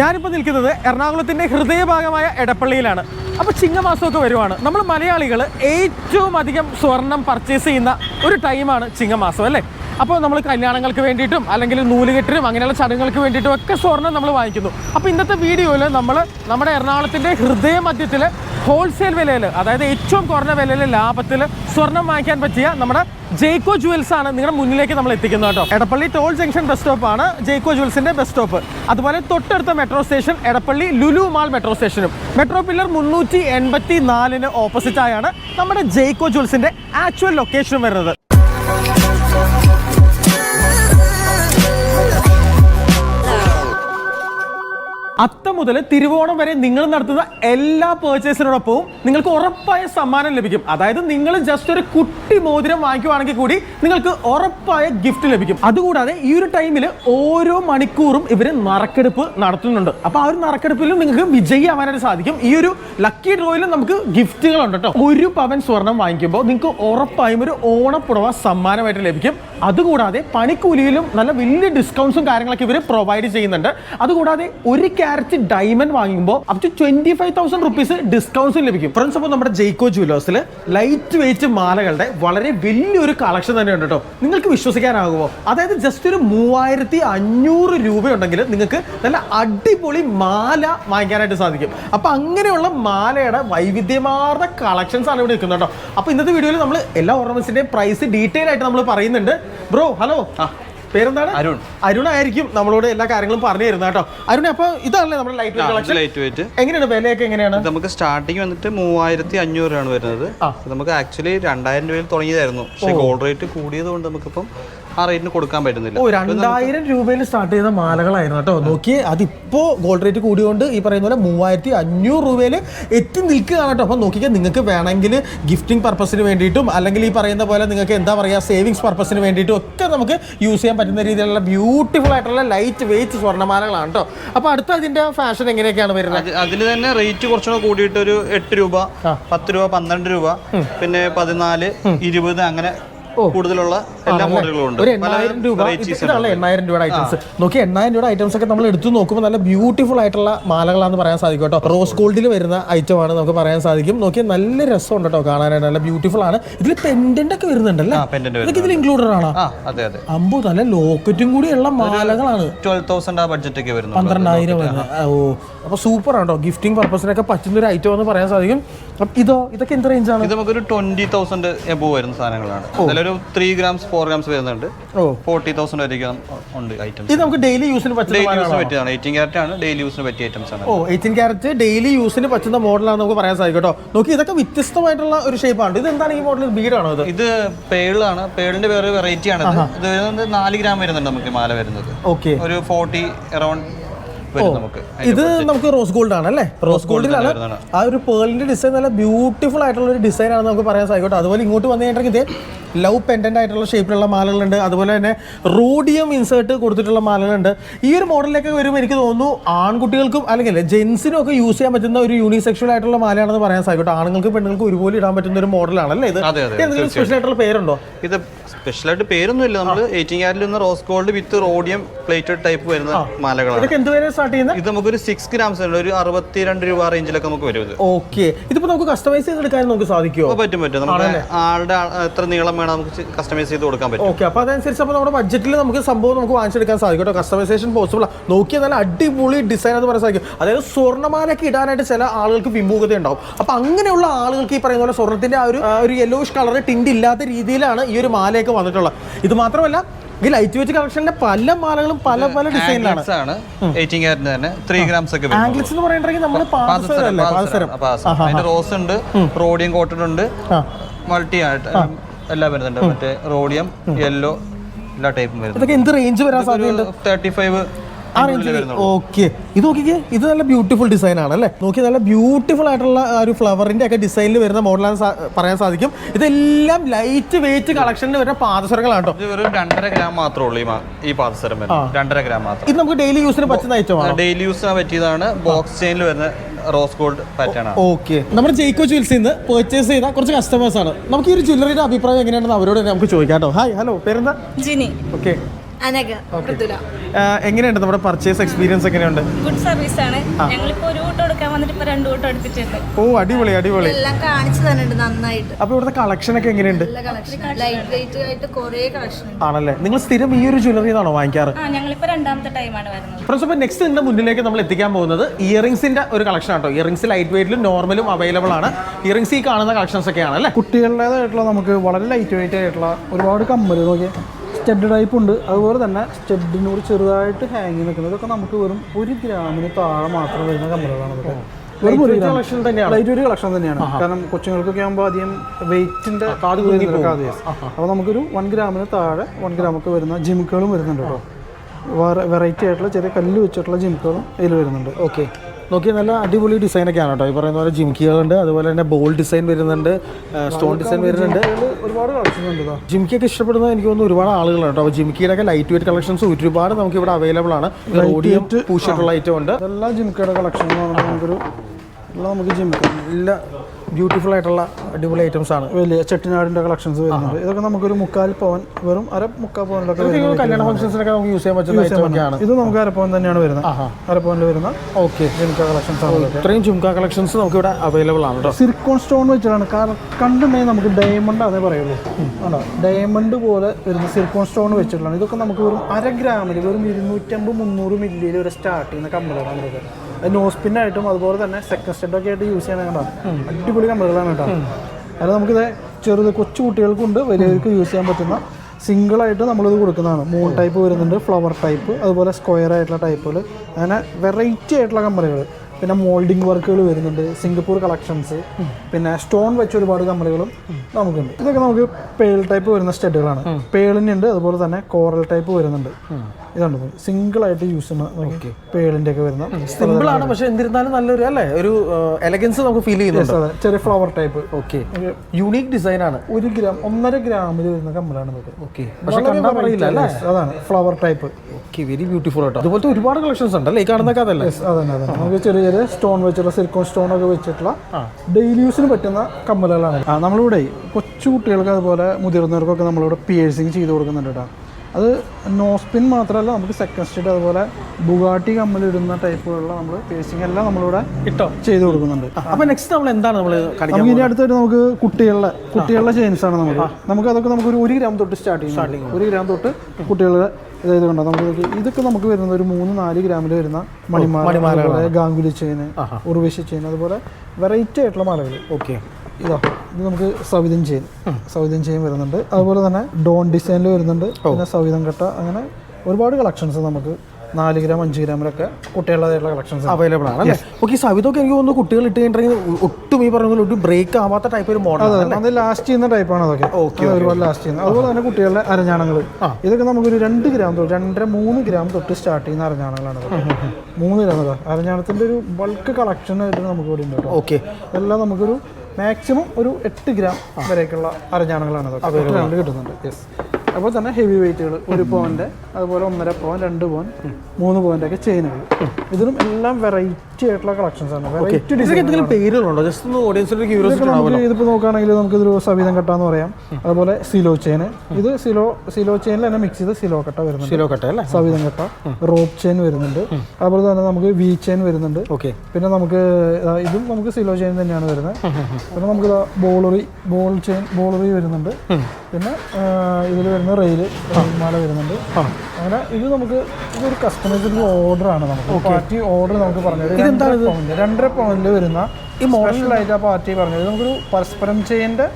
ഞാനിപ്പോൾ നിൽക്കുന്നത് എറണാകുളത്തിന്റെ ഹൃദയഭാഗമായ എടപ്പള്ളിയിലാണ്. അപ്പോൾ ചിങ്ങമാസമൊക്കെ വരുവാണ്. നമ്മൾ മലയാളികൾ ഏറ്റവും അധികം സ്വർണം പർച്ചേസ് ചെയ്യുന്ന ഒരു ടൈമാണ് ചിങ്ങമാസം അല്ലേ? അപ്പോൾ നമ്മൾ കല്യാണങ്ങൾക്ക് വേണ്ടിയിട്ടും അല്ലെങ്കിൽ നൂലുകെട്ടിനും അങ്ങനെയുള്ള ചടങ്ങുകൾക്ക് വേണ്ടിയിട്ടും ഒക്കെ സ്വർണം നമ്മൾ വാങ്ങിക്കുന്നു. അപ്പോൾ ഇന്നത്തെ വീഡിയോയിൽ നമ്മൾ നമ്മുടെ എറണാകുളത്തിന്റെ ഹൃദയ മധ്യത്തിൽ ഹോൾസെയിൽ വിലയിൽ അതായത് ഏറ്റവും കുറഞ്ഞ വിലയിൽ ലാഭത്തിൽ സ്വർണം വാങ്ങിക്കാൻ പറ്റിയ നമ്മുടെ ജെയ്ക്കോ ജുവൽസ് ആണ് നിങ്ങളുടെ മുന്നിലേക്ക് നമ്മൾ എത്തിക്കുന്നത് കേട്ടോ. Edappally toll junction bus stop ആണ് ജെയ്ക്കോ ജുവൽസിന്റെ ബസ് സ്റ്റോപ്പ്. അതുപോലെ തൊട്ടടുത്ത metro station Edappally Lulu mall metro സ്റ്റേഷനും. മെട്രോ പില്ലർ മുന്നൂറ്റി എൺപത്തി നാലിന് ഓപ്പോസിറ്റ് ആയാണ് നമ്മുടെ ജെയ്ക്കോ ജുവൽസിന്റെ ആക്ച്വൽ ലൊക്കേഷൻ വരുന്നത്. അത്തം മുതൽ തിരുവോണം വരെ നിങ്ങൾ നടത്തുന്ന എല്ലാ പേർച്ചേസിനോടൊപ്പവും നിങ്ങൾക്ക് ഉറപ്പായ സമ്മാനം ലഭിക്കും. അതായത് നിങ്ങൾ ജസ്റ്റ് ഒരു കുട്ടി മോതിരം വാങ്ങിക്കുവാണെങ്കിൽ കൂടി നിങ്ങൾക്ക് ഉറപ്പായ ഗിഫ്റ്റ് ലഭിക്കും. അതുകൂടാതെ ഈ ഒരു ടൈമിൽ ഓരോ മണിക്കൂറും ഇവർ നറക്കെടുപ്പ് നടത്തുന്നുണ്ട്. അപ്പോൾ ആ ഒരു നറക്കെടുപ്പിലും നിങ്ങൾക്ക് വിജയിയാവാനായിട്ട് സാധിക്കും. ഈ ഒരു ലക്കി ഡ്രോയിലും നമുക്ക് ഗിഫ്റ്റുകളുണ്ട് കേട്ടോ. ഒരു പവൻ സ്വർണം വാങ്ങിക്കുമ്പോൾ നിങ്ങൾക്ക് ഉറപ്പായും ഒരു ഓണപ്പുടവ സമ്മാനമായിട്ട് ലഭിക്കും. അതുകൂടാതെ പണിക്കൂലിയിലും നല്ല വലിയ ഡിസ്കൗണ്ട്സും കാര്യങ്ങളൊക്കെ ഇവർ പ്രൊവൈഡ് ചെയ്യുന്നുണ്ട്. അതുകൂടാതെ ഒരു ക്യാരറ്റ് ഡയമണ്ട് വാങ്ങുമ്പോൾ up to twenty five thousand rupees ഡിസ്കൗണ്ട്സും ലഭിക്കും. ഫ്രണ്ട്സ് അപ്പോൾ നമ്മുടെ ജെയ്ക്കോ ജുവലേഴ്സിൽ ലൈറ്റ് വെയിറ്റ് മാലകളുടെ വളരെ വലിയൊരു കളക്ഷൻ തന്നെ ഉണ്ട് കേട്ടോ നിങ്ങൾക്ക് വിശ്വസിക്കാനാകുമോ? അതായത് ജസ്റ്റ് ഒരു മൂവായിരത്തി അഞ്ഞൂറ് രൂപയുണ്ടെങ്കിൽ നിങ്ങൾക്ക് നല്ല അടിപൊളി മാല വാങ്ങിക്കാനായിട്ട് സാധിക്കും. അപ്പൊ അങ്ങനെയുള്ള മാലയുടെ വൈവിധ്യമാർന്ന കളക്ഷൻസ് ആണ് ഇവിടെ നിൽക്കുന്നത് കേട്ടോ അപ്പൊ ഇന്നത്തെ വീഡിയോയിൽ നമ്മൾ എല്ലാ ഓർണമെന്റ്സിന്റെയും പ്രൈസ് ഡീറ്റെയിൽ ആയിട്ട് നമ്മൾ പറയുന്നുണ്ട്. ബ്രോ ഹലോ പേരെന്താണ്? അരുൺ. അരുൺ ആയിരിക്കും നമ്മളോട് എല്ലാ കാര്യങ്ങളും പറഞ്ഞു തരുന്നത് കേട്ടോ. അരുൺ അപ്പൊ ഇതാണല്ലേ നമ്മുടെ ലൈറ്റ് കളക്ഷൻ ലൈറ്റ് വെയിറ്റ് എങ്ങനെയാണ് വിലയൊക്കെ എങ്ങനെയാണ്? നമുക്ക് സ്റ്റാർട്ടിങ് വന്നിട്ട് മൂവായിരത്തി രൂപയാണ് വരുന്നത്. നമുക്ക് ആക്ച്വലി രണ്ടായിരം രൂപയിൽ തുടങ്ങിയതായിരുന്നു. പക്ഷേ ഗോൾഡ് റേറ്റ് കൂടിയത് കൊണ്ട് നമുക്കിപ്പം ആ റേറ്റിന് കൊടുക്കാൻ പറ്റുന്നില്ല. ഓ രണ്ടായിരം രൂപയിൽ സ്റ്റാർട്ട് ചെയ്ത മാലകളായിരുന്നു കേട്ടോ. നോക്കിയേ അതിപ്പോ ഗോൾഡ് റേറ്റ് കൂടിയോണ്ട് ഈ പറയുന്ന പോലെ മൂവായിരത്തി അഞ്ഞൂറ് രൂപയിൽ എത്തി നിൽക്കുകയാണ് കേട്ടോ. അപ്പൊ നോക്കിയാൽ നിങ്ങൾക്ക് വേണമെങ്കിൽ ഗിഫ്റ്റിംഗ് പർപ്പസിന് വേണ്ടിയിട്ടും അല്ലെങ്കിൽ ഈ പറയുന്ന പോലെ നിങ്ങൾക്ക് എന്താ പറയുക സേവിങ്സ് പർപ്പസിന് വേണ്ടിയിട്ടും ഒക്കെ നമുക്ക് യൂസ് ചെയ്യാൻ പറ്റുന്ന രീതിയിലുള്ള ബ്യൂട്ടിഫുൾ ആയിട്ടുള്ള ലൈറ്റ് വെയിറ്റ് സ്വർണമാലകളാണ് കേട്ടോ. അപ്പൊ അടുത്ത അതിന്റെ ഫാഷൻ എങ്ങനെയൊക്കെയാണ് വരുന്നത്? അതിൽ തന്നെ റേറ്റ് കുറച്ചുകൂടെ കൂടിയിട്ട് ഒരു എട്ട് രൂപ പത്ത് രൂപ പന്ത്രണ്ട് രൂപ പിന്നെ പതിനാല് ഇരുപത് അങ്ങനെ കൂടുതലുള്ള എല്ലാ മോഡലുകളും ഉണ്ട്. ഒരു എണ്ണായിരം രൂപ. എണ്ണായിരം രൂപയുടെ ഐറ്റംസ് നോക്കി എണ്ണായിരം രൂപയുടെ ഐറ്റംസ് ഒക്കെ നമ്മൾ എടുത്തു നോക്കുമ്പോൾ നല്ല ബ്യൂട്ടിഫുൾ ആയിട്ടുള്ള മാലകളാണെന്ന് പറയാൻ സാധിക്കും കേട്ടോ. റോസ് ഗോൾഡിൽ വരുന്ന ഐറ്റം ആണ് നമുക്ക് പറയാൻ സാധിക്കും. നോക്കിയാൽ നല്ല രസം ഉണ്ട് കേട്ടോ കാണാനായിട്ട്. നല്ല ബ്യൂട്ടിഫുൾ ആണ്. ഇതിൽ പെൻഡന്റ് ഒക്കെ വരുന്നുണ്ടല്ലേ? ഇതൊക്കെ ഇതിൽ ഇൻക്ലൂഡഡ് ആണോ? അമ്പു അതെ അതെ. അമ്പോ നല്ല ലോക്കറ്റും കൂടിയുള്ള മാലകളാണ്. ട്വൽവ് തൗസൻഡ് ആ ബഡ്ജറ്റ് ഒക്കെ വരുന്നത് പന്ത്രണ്ടായിരം വരുന്നത് ഓ. അപ്പൊ സൂപ്പർ ആണോ ഗിഫ്റ്റിംഗ് പർപ്പസിനൊക്കെ പറ്റുന്ന ഒരു ഐറ്റം എന്ന് പറയാൻ സാധിക്കും. ഇതോ ഇതൊക്കെ എന്ത് റേഞ്ച് ആണ്? ഇത് നമുക്കൊരു ട്വന്റി തൗസൻഡ് എബോ വരുന്ന സാധനങ്ങളാണ്. അതിലൊരു ത്രീ ഗ്രാംസ് ഫോർ ഗ്രാംസ് വരുന്നുണ്ട്. ഫോർട്ടി തൗസൻഡ് വരെയൊക്കെ ഉണ്ട് ഐറ്റംസ് ഇത് നമുക്ക് ഡെയിലി യൂസിന് പറ്റുന്ന ഡെയിലി മാലകളാണോ? യൂസിന് പറ്റിയതാണ്. എയ്റ്റീൻ ക്യാരറ്റ് ആണ് ഡെയിലി യൂസിന് പറ്റിയ ഐറ്റംസ് ആണ്. ഓ എയ്റ്റീൻ ക്യാരറ്റ് ഡെയിലി യൂസിന് പറ്റുന്ന മോഡലാണ് നമുക്ക് പറയാൻ സാധിക്കും കേട്ടോ. നോക്കി ഇതൊക്കെ വ്യത്യസ്തമായിട്ടുള്ള ഒരു ഷേപ്പാണ് ഇത് എന്താണ് ഈ മോഡൽ ബീഡാണോ ഇത്? ഇത് പേളാണ് പേളിന്റെ വേറെ വെറൈറ്റി ആണ് ഇത് നാല് ഗ്രാം വരുന്നുണ്ട് നമുക്ക് മാല വരുന്നത്. ഓക്കെ ഒരു ഫോർട്ടി അറൌണ്ട് ഇത് നമുക്ക് റോസ് ഗോൾഡ് ആണ് അല്ലേ? റോസ് ഗോൾഡിലാണ് ആ ഒരു പേളിന്റെ ഡിസൈൻ നല്ല ബ്യൂട്ടിഫുൾ ആയിട്ടുള്ള ഒരു ഡിസൈൻ ആണ് നമുക്ക് പറയാൻ സാധിക്കും അതുപോലെ ഇങ്ങോട്ട് വന്നു കഴിഞ്ഞിട്ടുണ്ടെങ്കിൽ ഇത് ലവ് പെൻഡന്റ് ആയിട്ടുള്ള ഷേപ്പിലുള്ള മാലകളുണ്ട്. അതുപോലെ തന്നെ റോഡിയം ഇൻസേർട്ട് കൊടുത്തിട്ടുള്ള മാലകളുണ്ട്. ഈ ഒരു മോഡലിലേക്ക് വരുമ്പോൾ എനിക്ക് തോന്നുന്നു ആൺകുട്ടികൾക്കും അല്ലെങ്കിൽ ജെൻസിനും ഒക്കെ യൂസ് ചെയ്യാൻ പറ്റുന്ന ഒരു യൂണിസെക്ഷൽ ആയിട്ടുള്ള മാലയാണെന്ന് പറയാൻ സാധിക്കും ആണുങ്ങൾക്കും പെണ്ണുങ്ങൾക്കും ഒരുപോലെ ഇടാൻ പറ്റുന്ന ഒരു മോഡലാണ് അല്ലേ ഇത്? എന്തെങ്കിലും സ്പെഷ്യൽ ആയിട്ടുള്ള പേരുണ്ടോ? ഇത് സ്പെഷ്യലായിട്ട് പേരൊന്നും ഇല്ല നമ്മൾ എയ്റ്റീൻ ക്യാരറ്റിൽ നിന്ന് rose gold with rhodium plated type വരുന്ന മാലകളാണ്. ഇത് നമുക്കൊരു സിക്സ് ഗ്രാംസ് ഒരു അറുപത്തിരണ്ട് രൂപ റേഞ്ചിലൊക്കെ നമുക്ക് വരും ഓക്കെ ഇതിപ്പോ നമുക്ക് കസ്റ്റമൈസ് ചെയ്ത് എടുക്കാൻ നമുക്ക് സാധിക്കുമോ പറ്റും പറ്റും. നമുക്ക് ആളുടെ എത്ര നീളം വേണം നമുക്ക് കസ്റ്റമൈസ് ചെയ്ത് കൊടുക്കാൻ പറ്റും. ഓക്കെ അപ്പൊ അതനുസരിച്ച് അപ്പോൾ നമ്മുടെ ബഡ്ജറ്റിൽ നമുക്ക് സംഭവം നമുക്ക് വാങ്ങിച്ചെടുക്കാൻ സാധിക്കും കേട്ടോ. കസ്റ്റമൈസേഷൻ പോസിബിൾ നോക്കിയ നല്ല അടിപൊളി ഡിസൈൻ എന്ന് പറയാൻ സാധിക്കും. അതായത് സ്വർണമാലയൊക്കെ ഇടാനായിട്ട് ചില ആളുകൾക്ക് വിമുഖത ഉണ്ടാവും. അപ്പൊ അങ്ങനെയുള്ള ആളുകൾക്ക് ഈ പറയുന്ന പോലെ സ്വർണത്തിന്റെ ആ ഒരു യെല്ലോഷ് കളർ ടിൻഡ് ഇല്ലാത്ത രീതിയിലാണ് ഈ ഒരു മാലയൊക്കെ വന്നിട്ടുള്ളത്. ഇത് മാത്രമല്ല ഈ ലൈറ്റ് വെച്ച് കളക്ഷനിലെ പല മാലകളും പല പല ഡിസൈനിലാണ് ആണ്. എയ്റ്റീൻ തന്നെ ത്രീ ഗ്രാംസ് ഒക്കെ വരും ആംഗ്ലറ്റ്സ് എന്ന് പറയുന്നുണ്ടെങ്കിൽ നമ്മൾ അതിന്റെ റോസ് ഉണ്ട് റോഡിയം കോട്ടൺ ഉണ്ട്. മൾട്ടി ആയിട്ട് എല്ലാം വരുന്നുണ്ട്. മറ്റേ റോഡിയം യെല്ലോ എല്ലാ ടൈപ്പും വരുന്നുണ്ട്. ഇതൊക്കെ എന്ത് റേഞ്ച് വരാൻ സാധ്യതയുണ്ട്? തേർട്ടി ഫൈവ് ആ റേഞ്ചിൽ ഓക്കെ ഇത് നോക്കിക്കേ ഇത് നല്ല ബ്യൂട്ടിഫുൾ ഡിസൈൻ ആണ് അല്ലേ? നോക്കി നല്ല ബ്യൂട്ടിഫുൾ ആയിട്ടുള്ള ഒരു ഫ്ലവറിന്റെ ഒക്കെ ഡിസൈനിൽ വരുന്ന മോഡലാണ് പറയാൻ സാധിക്കും. ഇതെല്ലാം ലൈറ്റ് വെയിറ്റ് കളക്ഷനിൽ വരുന്ന പാദസരങ്ങളാണ് കേട്ടോ. വെറും രണ്ടര ഗ്രാം മാത്രമേ ഉള്ളൂ ഈ പാദസരം രണ്ടര ഗ്രാം മാത്രം. ഇത് നമുക്ക് ഡെയിലി യൂസിന് പറ്റുന്ന ഐറ്റമാണ് ഡെയിലി യൂസിന് പറ്റിയതാണ്. ബോക്സ് ചെയിനിൽ വരുന്ന റോസ് ഗോൾഡ് പാറ്റേൺ ആണ്. ഓക്കെ നമ്മുടെ ജെയ്ക്കോ ജ്വൽസിൽ നിന്ന് പർച്ചേസ് ചെയ്ത കുറച്ച് കസ്റ്റമേഴ്സ് ആണ്. നമുക്ക് ഈ ഒരു ജ്വല്ലറിയുടെ അഭിപ്രായം എങ്ങനെയാണെന്ന് അവരോട് നമുക്ക് ചോദിക്കാം കേട്ടോ. ഹായ് ഹലോ പേരെന്താ? ജിനി. ഓക്കെ അനഘ മൃദുല എങ്ങനെയുണ്ട് നമ്മുടെ പർച്ചേസ് എക്സ്പീരിയൻസ് എങ്ങനെയുണ്ട്? ഗുഡ് സർവീസ് ആണ്. ഞങ്ങളിപ്പോ ഒരു ഓട്ടോ എടുക്കാൻ വന്നിട്ട് ഇപ്പൊ രണ്ട് കൂട്ടം എടുത്തിട്ടുണ്ട്. ഓ അടിപൊളി അടിപൊളി. എല്ലാം കാണിച്ചു തന്നിട്ടുണ്ട് നന്നായിട്ട്. അപ്പൊ ഇവിടുത്തെ കളക്ഷൻ ഒക്കെ എങ്ങനെയുണ്ട്? നല്ല കളക്ഷൻ ലൈറ്റ് വെയിറ്റ് ആയിട്ട് കുറേ കളക്ഷൻ ആണല്ലേ? നിങ്ങൾ സ്ഥിരം ഈ ഒരു ജ്വല്ലറി ആണോ വാങ്ങിക്കാറ്? ആ ഞങ്ങളിപ്പോ രണ്ടാമത്തെ ടൈമാണ് വരുന്നത്. ഫ്രണ്ട്സ് നെക്സ്റ്റ് ഇതിന്റെ മുന്നിലേക്ക് നമ്മൾ എത്തിക്കാൻ പോകുന്നത് ഇയറിംഗ്സിന്റെ ഒരു കളക്ഷൻ ആട്ടോ. ഇയറിംഗ്സ് ലൈറ്റ് വെയിറ്റിലും നോർമലും അവൈലബിൾ ആണ്. ഇയറിംഗ്സ് ഈ കാണുന്ന കളക്ഷൻസ് ഒക്കെയാണ് അല്ലേ? കുട്ടികളുടേതായിട്ടുള്ള നമുക്ക് വളരെ ലൈറ്റ് വെയിറ്റ് ആയിട്ടുള്ള ഒരുപാട് കമ്മൽ നോക്കി സ്റ്റഡ് ടൈപ്പ് ഉണ്ട്. അതുപോലെ തന്നെ സ്റ്റഡിനോട് ചെറുതായിട്ട് ഹാങ്ങി നിൽക്കുന്നത്. ഇതൊക്കെ നമുക്ക് വെറും ഒരു ഗ്രാമിന് താഴെ മാത്രം വരുന്ന കമ്മലുകളാണ് ഇതൊക്കെ. ഗ്രാം. കളക്ഷൻ തന്നെയാണ്. ലൈറ്റ് ഒരു കളക്ഷൻ തന്നെയാണ് കാരണം കൊച്ചുങ്ങൾക്കൊക്കെ ആകുമ്പോൾ അധികം വെയിറ്റിന്റെ അപ്പോൾ നമുക്കൊരു വൺ ഗ്രാമിന് താഴെ വൺ ഗ്രാമൊക്കെ വരുന്ന ജിമുക്കുകളും വരുന്നുണ്ട് കേട്ടോ. വേറെ വെറൈറ്റി ആയിട്ടുള്ള ചെറിയ കല്ല് വെച്ചിട്ടുള്ള ജിമുക്കുകളും ഇതിൽ വരുന്നുണ്ട്. ഓക്കെ നോക്കി നല്ല അടിപൊളി ഡിസൈൻ ഒക്കെയാണ് കേട്ടോ. ഈ പറയുന്ന പോലെ ജിംകികളുണ്ട് അതുപോലെ തന്നെ ബോൾ ഡിസൈൻ വരുന്നുണ്ട് സ്റ്റോൺ ഡിസൈൻ വരുന്നുണ്ട്. ഒരുപാട് കളക്ഷൻ ഉണ്ട് ഇതാ ജിംകിയൊക്കെ ഇഷ്ടപ്പെടുന്ന എനിക്ക് തോന്നുന്നു ഒരുപാട് ആളുകളാണ് കേട്ടോ അപ്പോൾ ജിംകിയുടെ ഒക്കെ ലൈറ്റ് വെയിറ്റ് കളക്ഷൻസ് ഒരുപാട് നമുക്ക് ഇവിടെ അവൈലബിൾ ആണ്. ഓഡിയം പൂശിയിട്ടുള്ള ഐറ്റം ഉണ്ട്. എല്ലാ ജിംക്കയുടെ കളക്ഷൻ നമുക്കൊരു എല്ലാം നമുക്ക് ജിംക്ക നല്ല ബ്യൂട്ടിഫുൾ ആയിട്ടുള്ള അടിപൊളി ഐറ്റംസ് ആണ്. വലിയ ചെട്ടിനാടിന്റെ കളക്ഷൻസ് വരുന്നുണ്ട് ഇതൊക്കെ നമുക്കൊരു മുക്കാൽ പവൻ വെറും അര മുക്കാൽ പവനിലൊക്കെ കല്യാണ ഫംഗ്ഷൻസിനൊക്കെ നമുക്ക് യൂസ് ചെയ്യാൻ പറ്റുന്ന ഇത് നമുക്ക് അരപ്പവൻ തന്നെയാണ് വരുന്നത്. അരപ്പവനിൽ വരുന്ന ഓക്കെ. ജുംക കളക്ഷൻസ് ആണ് ഇത്രയും ജുംക കളക്ഷൻസ് നമുക്ക് ഇവിടെ അവൈലബിൾ ആണ് സിർക്കോൺ സ്റ്റോൺ വെച്ചിട്ടാണ്. കണ്ടുണ്ടെങ്കിൽ നമുക്ക് ഡയമണ്ട് അതേ പറയുള്ളൂ. ആണോ? ഡയമണ്ട് പോലെ വരുന്ന സിർക്കോൺ സ്റ്റോൺ വെച്ചിട്ടുള്ളതാണ്. ഇതൊക്കെ നമുക്ക് വെറും അര ഗ്രാമിൽ വെറും ഇരുന്നൂറ്റമ്പത് മുന്നൂറ് മില്ലിയിൽ ഒരു സ്റ്റാർട്ട് ചെയ്യുന്ന കമ്പനികളാണ് ഇതൊക്കെ നോസ്പിന്നായിട്ടും അതുപോലെ തന്നെ സെക്കൻഡ് സ്റ്റെഡ് ഒക്കെ ആയിട്ട് യൂസ് ചെയ്യണ കേട്ടോ അടിപൊളി കമ്പുകളാണ് കേട്ടോ. അതായത് നമുക്കിത് ചെറുത് കൊച്ചു കുട്ടികൾക്കുണ്ട് വലിയവർക്ക് യൂസ് ചെയ്യാൻ പറ്റുന്ന സിംഗിൾ ആയിട്ട് നമ്മളിത് കൊടുക്കുന്നതാണ്. മൂൺ ടൈപ്പ് വരുന്നുണ്ട് ഫ്ലവർ ടൈപ്പ് അതുപോലെ സ്ക്വയർ ആയിട്ടുള്ള ടൈപ്പുകൾ അങ്ങനെ വെറൈറ്റി ആയിട്ടുള്ള കമ്പനികൾ പിന്നെ മോൾഡിംഗ് വർക്കുകൾ വരുന്നുണ്ട് സിംഗപ്പൂർ കളക്ഷൻസ് പിന്നെ സ്റ്റോൺ വെച്ച ഒരുപാട് കമ്പനികളും നമുക്കുണ്ട്. ഇതൊക്കെ നമുക്ക് പേൾ ടൈപ്പ് വരുന്ന സ്റ്റഡുകളാണ് പേളിന്റെ ഉണ്ട് അതുപോലെ തന്നെ കോറൽ ടൈപ്പ് വരുന്നുണ്ട്. ഇതുണ്ട്. സിംഗിൾ ആയിട്ട് യൂസ് ചെയ്യുന്ന പേളിന്റെ ഒക്കെ വരുന്ന സിമ്പിൾ ആണ് പക്ഷെ എന്തിരുന്നാലും നല്ലൊരു അല്ലേ? ഒരു എലഗൻസ് നമുക്ക് ഫീൽ ചെയ്യുന്നുണ്ട്. ചെറിയ flower type okay unique design ആണ്. ഒരു ഗ്രാം ഒന്നര ഗ്രാമിൽ വരുന്ന കമ്മലാണ് ഇതൊക്കെ ഓക്കെ പക്ഷെ കണ്ടാൽ പറയില്ല അല്ലേ? അതാണ്. Flower type okay very beautiful ആട്ടോ. അതുപോലത്തെ ഒരുപാട് കളക്ഷൻസ് ഉണ്ട് അല്ലേ? ഈ കാണുന്ന അതല്ലേ? അതന്നെ അതെ നമുക്ക് ചെറിയ ചെറിയ സ്റ്റോൺ വെച്ചുള്ള സിലിക്കോൺ സ്റ്റോൺ ഒക്കെ വെച്ചിട്ടുള്ള ഡെയിലി യൂസിന് പറ്റുന്ന കമ്മലുകളാണ്. നമ്മളിവിടെ കൊച്ചു കുട്ടികൾക്ക് അതുപോലെ മുതിർന്നവർക്കൊക്കെ നമ്മളിവിടെ പിയേഴ്സിങ് ചെയ്ത് കൊടുക്കുന്നുണ്ട് കേട്ടോ അത് നോസ്പിൻ മാത്രമല്ല നമുക്ക് സെക്കൻഡ് സ്റ്റേറ്റ് അതുപോലെ ബുഗാട്ടി കമ്മലിടുന്ന ടൈപ്പുകളുള്ള നമ്മൾ പേസിംഗ് എല്ലാം നമ്മളിവിടെ ഇട്ടോ? ചെയ്ത് കൊടുക്കുന്നുണ്ട്. അപ്പൊ നെക്സ്റ്റ് നമ്മൾ എന്താണ് നമ്മൾ നമുക്ക് ഇനി അടുത്തായിട്ട് നമുക്ക് കുട്ടികളുടെ കുട്ടികളുടെ ചെയിൻസ് ആണ് നമുക്ക്. നമുക്ക് അതൊക്കെ നമുക്ക് ഒരു ഒരു ഗ്രാം തൊട്ട് സ്റ്റാർട്ട് ചെയ്യും ഒരു ഗ്രാം തൊട്ട് കുട്ടികളുടെ ഇതായത് കണ്ടോ നമുക്ക് ഇതൊക്കെ ഇതൊക്കെ നമുക്ക് വരുന്നത് ഒരു മൂന്ന് നാല് ഗ്രാമിൽ വരുന്ന മണിമാല ഗാംഗുലി ചെയിൻ ഉർവശി ചെയിൻ അതുപോലെ വെറൈറ്റി ആയിട്ടുള്ള മാലകൾ ഓക്കെ ഇതാ ഇത് നമുക്ക് സൗവിധം ചെയ്യും സൗവിധം ചെയ്യും വരുന്നുണ്ട്. അതുപോലെ തന്നെ ഡോൺ ഡിസൈനിൽ വരുന്നുണ്ട്. പിന്നെ സൗവിധം കട്ട അങ്ങനെ ഒരുപാട് കളക്ഷൻസ് നമുക്ക് നാല് ഗ്രാം അഞ്ച് ഗ്രാമിലൊക്കെ കുട്ടികളുടേതായുള്ള കളക്ഷൻസ് അവൈലബിൾ ആണ് അല്ലേ? ഓക്കെ സവിതൊക്കെ എനിക്ക് തോന്നുന്നു കുട്ടികൾ ഇട്ട് കഴിഞ്ഞിട്ടുണ്ടെങ്കിൽ ഒട്ടും ഈ പറഞ്ഞ പോലെ ഒരു ബ്രേക്ക് ആവാത്ത ടൈപ്പ് ഒരു മോഡൽ അത് ലാസ്റ്റ് ചെയ്യുന്ന ടൈപ്പാണ് അതൊക്കെ. ഓക്കെ ഒരുപാട് ലാസ്റ്റ് ചെയ്യുന്നത്. അതുപോലെ തന്നെ കുട്ടികളുടെ അരഞ്ഞാണങ്ങൾ ഇതൊക്കെ നമുക്കൊരു രണ്ട് ഗ്രാം തൊട്ട് രണ്ടര മൂന്ന് ഗ്രാം തൊട്ട് സ്റ്റാർട്ട് ചെയ്യുന്ന അരഞ്ഞാണങ്ങളാണ്. മൂന്ന് ഗ്രാം അരഞ്ഞാണത്തിന്റെ അരഞ്ഞാണത്തിന്റെ ഒരു ബൾക്ക് കളക്ഷൻ ആയിട്ട് നമുക്ക് ഇവിടെ ഉണ്ട് ഓക്കെ എല്ലാം നമുക്കൊരു മാക്സിമം ഒരു എട്ട് ഗ്രാം വരെയൊക്കെയുള്ള അരഞ്ഞാണങ്ങളാണ് അതൊക്കെ. കിട്ടുന്നുണ്ട്. യെസ് അപ്പോൾ തന്നെ ഹെവി വെയിറ്റുകൾ ഒരു പോവന്റെ അതുപോലെ ഒന്നര പോവൻ രണ്ട് പോവൻ മൂന്ന് പോവന്റെ ഒക്കെ ചെയിനുകൾ ഇതിനും എല്ലാം വെറൈറ്റി ആയിട്ടുള്ള കളക്ഷൻസ് ആണ്. വെറൈറ്റി എന്തെങ്കിലും പേരുകളുണ്ടോ? ജസ്റ്റ് ഒന്ന് ഓഡിയൻസിന്റെ ക്യൂരിയോസിറ്റി നമുക്ക് ഇതിപ്പോൾ നോക്കുകയാണെങ്കിൽ നമുക്ക് ഇതൊരു സവിധം കട്ട എന്ന് പറയാം. അതുപോലെ സിലോ ചെയിൻ ഇത് സിലോ സിലോ ചെയിനിൽ തന്നെ മിക്സ് ചെയ്ത് സിലോ കട്ട വരുന്നത് സിലോ കട്ട അല്ലേ? സവിധം കട്ട. റോപ്പ് ചെയിൻ വരുന്നുണ്ട്. അതുപോലെ തന്നെ നമുക്ക് വി ചെയിൻ വരുന്നുണ്ട്. ഓക്കെ പിന്നെ നമുക്ക് ഇതും നമുക്ക് സിലോ ചെയിൻ തന്നെയാണ് വരുന്നത്. പിന്നെ നമുക്ക് ബോളറി ബോൾ ചെയിൻ ബോളറി വരുന്നുണ്ട്. പിന്നെ ഇതിൽ വരുന്ന റെയിൽ മാല വരുന്നുണ്ട്. അങ്ങനെ ഇത് നമുക്ക് ഇതൊരു കസ്റ്റമൈസ്ഡ് ഓർഡർ ആണ് നമുക്ക്. പാർട്ടി ഓർഡർ നമുക്ക് പറഞ്ഞത് രണ്ടര പവനിൽ വരുന്ന ഈ മോഡലായിട്ട് ആ പാർട്ടി പറഞ്ഞത്. നമുക്കൊരു പരസ്പരം ചെയിന്റെ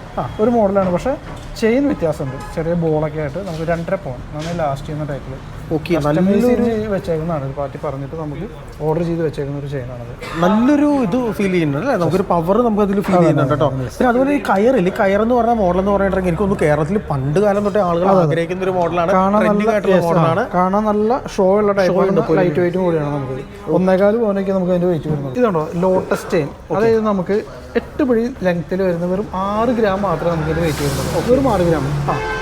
ഒരു മോഡലാണ് പക്ഷേ ചെയിൻ വ്യത്യാസമുണ്ട്. ചെറിയ ബോളൊക്കെ ആയിട്ട് നമുക്ക് രണ്ടര പോൺ നന്നായി ലാസ്റ്റ് ചെയ്യുന്ന ടൈപ്പിൽ ഓക്കെ നല്ലൊരു വെച്ചേക്കുന്നതാണ് ഒരു പാർട്ടി പറഞ്ഞിട്ട് നമുക്ക് ഓർഡർ ചെയ്ത് വെച്ചേക്കുന്ന ഒരു ചെയിനാണത് നല്ലൊരു ഇത് ഫീൽ ചെയ്യുന്നുണ്ട് അല്ലേ? നമുക്കൊരു പവർ നമുക്ക് അതിൽ ഫീൽ ചെയ്യുന്നുണ്ട് കേട്ടോ. പിന്നെ അതുപോലെ ഈ കയറിൽ കയർ എന്ന് പറഞ്ഞ മോഡൽ എന്ന് പറഞ്ഞിട്ടുണ്ടെങ്കിൽ എനിക്കൊന്ന് കേരളത്തിൽ പണ്ട് കാലം തൊട്ടേ ആളുകൾ ആഗ്രഹിക്കുന്ന ഒരു മോഡലാണ് മോഡലാണ് കാണാൻ നല്ല ഷോ ഉള്ള ടൈപ്പ് ലൈറ്റ് വെയിറ്റും കൂടിയാണ് നമുക്ക് ഒന്നേകാൽ പോകാനൊക്കെ നമുക്ക് അതിന്റെ വെയിറ്റ് വരുന്നത്. ഇതുണ്ടോ? ലോട്ടസ് ചെയിൻ അതായത് നമുക്ക് എട്ട് പിഴി ലെങ്ത്തിൽ വരുന്ന വെറും ആറ് ഗ്രാം മാത്രമേ നമുക്ക് ഇത് വെയിറ്റ് വരുന്നുള്ളൂ വെറും ആറ് ഗ്രാം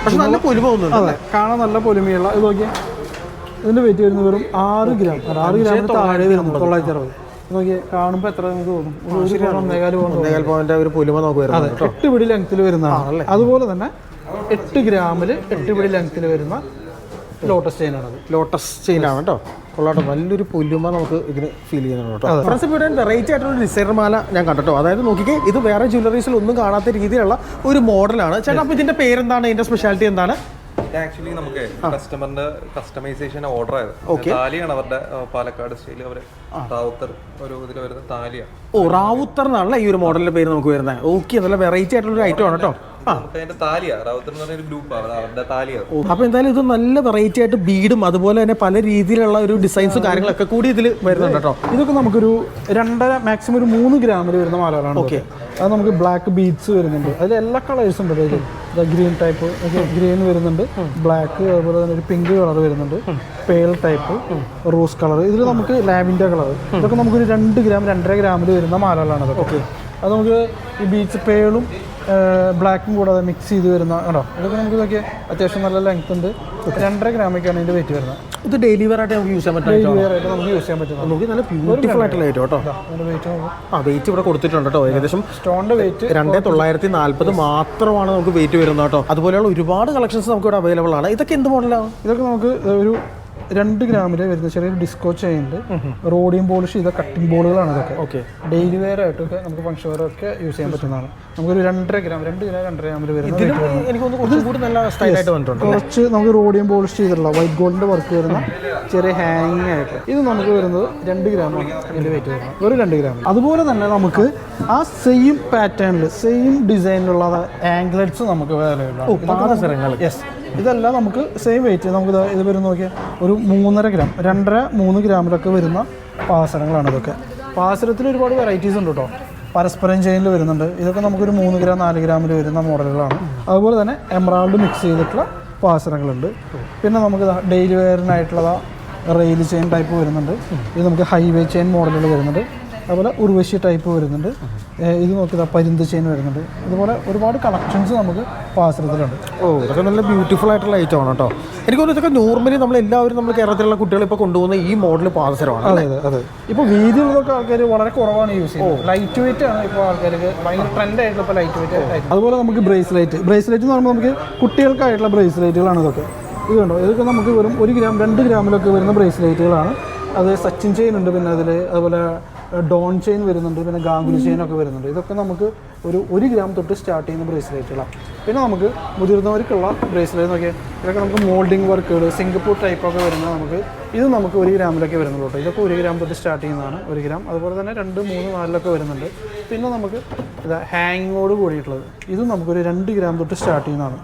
പക്ഷെ നല്ല പൊലിമ അതെ. കാണാൻ നല്ല പൊലിമയുള്ള ഇത് നോക്കിയാൽ ഇതിന്റെ വെയിറ്റ് വരുന്ന വെറും ആറ് ഗ്രാം ആറ് ഗ്രാം താഴെ വരുന്നു തൊള്ളായിരത്തി അറുപത്. ഇത് നോക്കിയേ കാണുമ്പോൾ എത്ര നമുക്ക് തോന്നും? ഒരു പവൻ, ഒന്നേകാൽ പോകുന്നു ഒന്നേകാൽ പോയിന്റ് ഒരു പൊലിമ നമുക്ക് വരുന്നത് അതെ. എട്ട് പിടി ലെങ്ത്തിൽ വരുന്നതാണ്. അതുപോലെ തന്നെ എട്ട് ഗ്രാമിൽ എട്ട് പിടി ലെങ്ത്തിൽ വരുന്ന ലോട്ടസ് ചെയിനാണ് അത് ലോട്ടസ് ചെയിനാണ് കേട്ടോ കൊള്ളാട്ടോ. നല്ലൊരു പുല്ലുമ നമുക്ക് ഇതിന് ഫീൽ ചെയ്യുന്നുണ്ട് കേട്ടോ. ഫ്രണ്ട്സ് ഇവിടെ വെറൈറ്റി ആയിട്ടുള്ള ഡിസൈനർ മാല ഞാൻ കണ്ടോ അതായത് നോക്കിക്കേ ഇത് വേറെ ജ്വല്ലറീസിൽ ഒന്നും കാണാത്ത രീതിയിലുള്ള ഒരു മോഡലാണ് ചേട്ടാ അപ്പോൾ ഇതിന്റെ പേരെന്താണ്? ഇതിന്റെ സ്പെഷ്യാലിറ്റി എന്താണ്? ആക്ച്വലി നമുക്ക് കസ്റ്റമറിന്റെ കസ്റ്റമൈസേഷൻ ഓർഡർ ആയത്. Okay. താലിയാണ് അവരുടെ പാലക്കാട് സ്റ്റൈൽ അവർ റാവുത്തർ ഒരു ഇതിൽ വരുന്ന താലിയാണ് ഓ റാവുത്തർ എന്നാണല്ലേ ഈ ഒരു മോഡലിന്റെ പേര് നമുക്ക് വരുന്നത്? ഓക്കെ നല്ല വെറൈറ്റി ആയിട്ടുള്ള ഒരു ഐറ്റം ആണ് കേട്ടോ. അപ്പൊ എന്തായാലും ഇത് നല്ല വെറൈറ്റി ആയിട്ട് ബീഡും അതുപോലെ തന്നെ പല രീതിയിലുള്ള ഒരു ഡിസൈൻസും കാര്യങ്ങളൊക്കെ കൂടി ഇതിൽ വരുന്നുണ്ട് കേട്ടോ. ഇതൊക്കെ നമുക്കൊരു രണ്ടര മാക്സിമം ഒരു മൂന്ന് ഗ്രാമിൽ വരുന്ന മാലകളാണ് ഓക്കെ. അത് നമുക്ക് ബ്ലാക്ക് ബീഡ്സ് വരുന്നുണ്ട്. അതിൽ എല്ലാ കളേഴ്സും ഉണ്ട്. അതായത് ഗ്രീൻ ടൈപ്പ് ഗ്രീൻ വരുന്നുണ്ട്. ബ്ലാക്ക് അതുപോലെ തന്നെ ഒരു പിങ്ക് കളർ വരുന്നുണ്ട്. പേൾ ടൈപ്പ് റോസ് കളർ ഇതിൽ നമുക്ക് ലാവിൻഡർ കളർ ഇതൊക്കെ നമുക്കൊരു രണ്ട് ഗ്രാം രണ്ടര ഗ്രാമിൽ വരുന്ന മാലകളാണ് ഓക്കെ. അത് നമുക്ക് ഈ ബീച്ച് പേളും ബ്ലാക്കും കൂടാതെ മിക്സ് ചെയ്ത് വരുന്ന കേട്ടോ ഇതൊക്കെ നമുക്ക് ഇതൊക്കെ അത്യാവശ്യം നല്ല ലെങ്ത് ഉണ്ട്. രണ്ടര ഗ്രാമൊക്കെയാണ് ഇതിന്റെ വെയിറ്റ് വരുന്നത്. ഇത് ഡെയിലി വെയർ ആയിട്ട് നമുക്ക് യൂസ് ചെയ്യാൻ പറ്റും ഡെയിലി വെയർ ആയിട്ട് നമുക്ക് യൂസ് ചെയ്യാൻ പറ്റും നമുക്ക് നല്ല ബ്യൂട്ടിഫുൾ ആയിട്ടുള്ള വെയിറ്റ് കേട്ടോ വെയിറ്റ് ആ വെയിറ്റ് ഇവിടെ കൊടുത്തിട്ടുണ്ട് കേട്ടോ. ഏകദേശം സ്റ്റോണിന്റെ വെയിറ്റ് രണ്ടേ തൊള്ളായിരത്തി നാല്പത് മാത്രമാണ് നമുക്ക് വെയിറ്റ് വരുന്നത് കേട്ടോ. അതുപോലെയുള്ള ഒരുപാട് കളക്ഷൻസ് നമുക്ക് ഇവിടെ അവൈലബിൾ ആണ്. ഇതൊക്കെ എന്ത് മോഡലാണ് ഇതൊക്കെ നമുക്ക് ഒരു രണ്ട് ഗ്രാമിൽ വരുന്ന ചെറിയൊരു ഡിസ്കോ ചെയിനുണ്ട് റോഡിയം പോളിഷ് ചെയ്ത കട്ടിംഗ് ബോളുകളാണ് ഇതൊക്കെ. ഓക്കെ. ഡെയിലി വെയർ ആയിട്ടൊക്കെ നമുക്ക് ഫംഗ്ഷൻ വെയർ ഒക്കെ യൂസ് ചെയ്യാൻ പറ്റുന്നതാണ്. നമുക്കൊരു രണ്ടര ഗ്രാം രണ്ട് ഗ്രാം രണ്ടര ഗ്രാമിൽ വരുന്ന കുറച്ചും നമുക്ക് റോഡിയം പോളിഷ് ചെയ്തിട്ടുള്ള വൈറ്റ് ഗോൾഡിന്റെ വർക്ക് വരുന്ന ചെറിയ ഹാങ്ങിങ് ആയിട്ട്. ഇത് നമുക്ക് വരുന്നത് രണ്ട് ഗ്രാമാണ് ഇതിന്റെ വെയിറ്റ് വരുന്നത്. ഒരു രണ്ട് ഗ്രാം. അതുപോലെ തന്നെ നമുക്ക് ആ സെയിം പാറ്റേണിൽ സെയിം ഡിസൈനിലുള്ള ആംഗ്ലറ്റ്സ് നമുക്ക് വേറെ യെസ് ഇതെല്ലാം നമുക്ക് സെയിം വെയിറ്റ് നമുക്ക് ഇത് വരുന്ന നോക്കിയാൽ ഒരു മൂന്നര ഗ്രാം രണ്ടര മൂന്ന് ഗ്രാമിലൊക്കെ വരുന്ന പാസരങ്ങളാണ് ഇതൊക്കെ. പാസരത്തിൽ ഒരുപാട് വെറൈറ്റീസ് ഉണ്ട് കേട്ടോ പരസ്പരം ചെയിനിൽ വരുന്നുണ്ട്. ഇതൊക്കെ നമുക്കൊരു മൂന്ന് ഗ്രാം നാല് ഗ്രാമിൽ വരുന്ന മോഡലുകളാണ്. അതുപോലെ തന്നെ എമറാൾഡ് മിക്സ് ചെയ്തിട്ടുള്ള പാസരങ്ങളുണ്ട്. പിന്നെ നമുക്ക് ഡെയിലി വെയറിനായിട്ടുള്ള റെയിൽ ചെയിൻ ടൈപ്പ് വരുന്നുണ്ട്. ഇത് നമുക്ക് ഹൈവേ ചെയിൻ മോഡലുകൾ വരുന്നുണ്ട്. അതുപോലെ ഉർവശി ടൈപ്പ് വരുന്നുണ്ട്. ഇത് നോക്കിയതാ പരിന്ത് ചെയിൻ വരുന്നുണ്ട്. അതുപോലെ ഒരുപാട് കളക്ഷൻസ് നമുക്ക് പാസരത്തിലുണ്ട്. ഓ ഇതൊക്കെ നല്ല ബ്യൂട്ടിഫുൾ ആയിട്ടുള്ള ഐറ്റം ആണ് കേട്ടോ എനിക്ക് തോന്നുന്നു ഇതൊക്കെ നോർമലി നമ്മൾ എല്ലാവരും നമ്മൾ കേരളത്തിലുള്ള കുട്ടികൾ ഇപ്പോൾ കൊണ്ടുപോകുന്ന ഈ മോഡൽ പാദസരമാണ് അതെ അതെ അതെ. ഇപ്പോൾ വീതിയുള്ളതൊക്കെ ആൾക്കാർ വളരെ കുറവാണ് യൂസ് ചെയ്യുന്നത്. ലൈറ്റ് വെയിറ്റ് ആണ് ഇപ്പോൾ ആൾക്കാർക്ക് ഭയങ്കര ട്രെൻഡ് ആയിട്ടുള്ള ഇപ്പോൾ ലൈറ്റ് വെയിറ്റ് അതുപോലെ നമുക്ക് ബ്രേസ്ലൈറ്റ് ബ്രേസ്ലൈറ്റ് എന്ന് പറയുമ്പോൾ നമുക്ക് കുട്ടികൾക്കായിട്ടുള്ള ബ്രേസ്ലൈറ്റുകളാണ് ഇതൊക്കെ. ഇത് കണ്ടോ? ഇതൊക്കെ നമുക്ക് വെറും ഒരു ഗ്രാം രണ്ട് ഗ്രാമിലൊക്കെ വരുന്ന ബ്രേസ്ലൈറ്റുകളാണ് അത് സച്ചിൻ ചെയിൻ ഉണ്ട് പിന്നെ അതിൽ അതുപോലെ ഡോൺ ചെയിൻ വരുന്നുണ്ട് പിന്നെ ഗാംഗുലി ചെയിൻ ഒക്കെ വരുന്നുണ്ട്. ഇതൊക്കെ നമുക്ക് ഒരു ഒരു ഗ്രാം തൊട്ട് സ്റ്റാർട്ട് ചെയ്യുന്ന ബ്രേസ്ലെറ്റുകളാണ്. പിന്നെ നമുക്ക് മുതിർന്നവർക്കുള്ള ബ്രേസ്ലെറ്റ് നോക്കിയാൽ ഇതൊക്കെ നമുക്ക് മോൾഡിംഗ് വർക്കുകൾ സിംഗപ്പൂർ ടൈപ്പ് ഒക്കെ വരുന്നത് നമുക്ക് ഇത് നമുക്ക് ഒരു ഗ്രാമിലൊക്കെ വരുന്നുള്ളൂ കേട്ടോ ഇതൊക്കെ ഒരു ഗ്രാം തൊട്ട് സ്റ്റാർട്ട് ചെയ്യുന്നതാണ് ഒരു ഗ്രാം. അതുപോലെ തന്നെ രണ്ട് മൂന്ന് നാലിലൊക്കെ വരുന്നുണ്ട്. പിന്നെ നമുക്ക് ഇതാ ഹാങ്ങിങ്ങോട് കൂടിയിട്ടുള്ളത്. ഇത് നമുക്കൊരു രണ്ട് ഗ്രാം തൊട്ട് സ്റ്റാർട്ട് ചെയ്യുന്നതാണ്.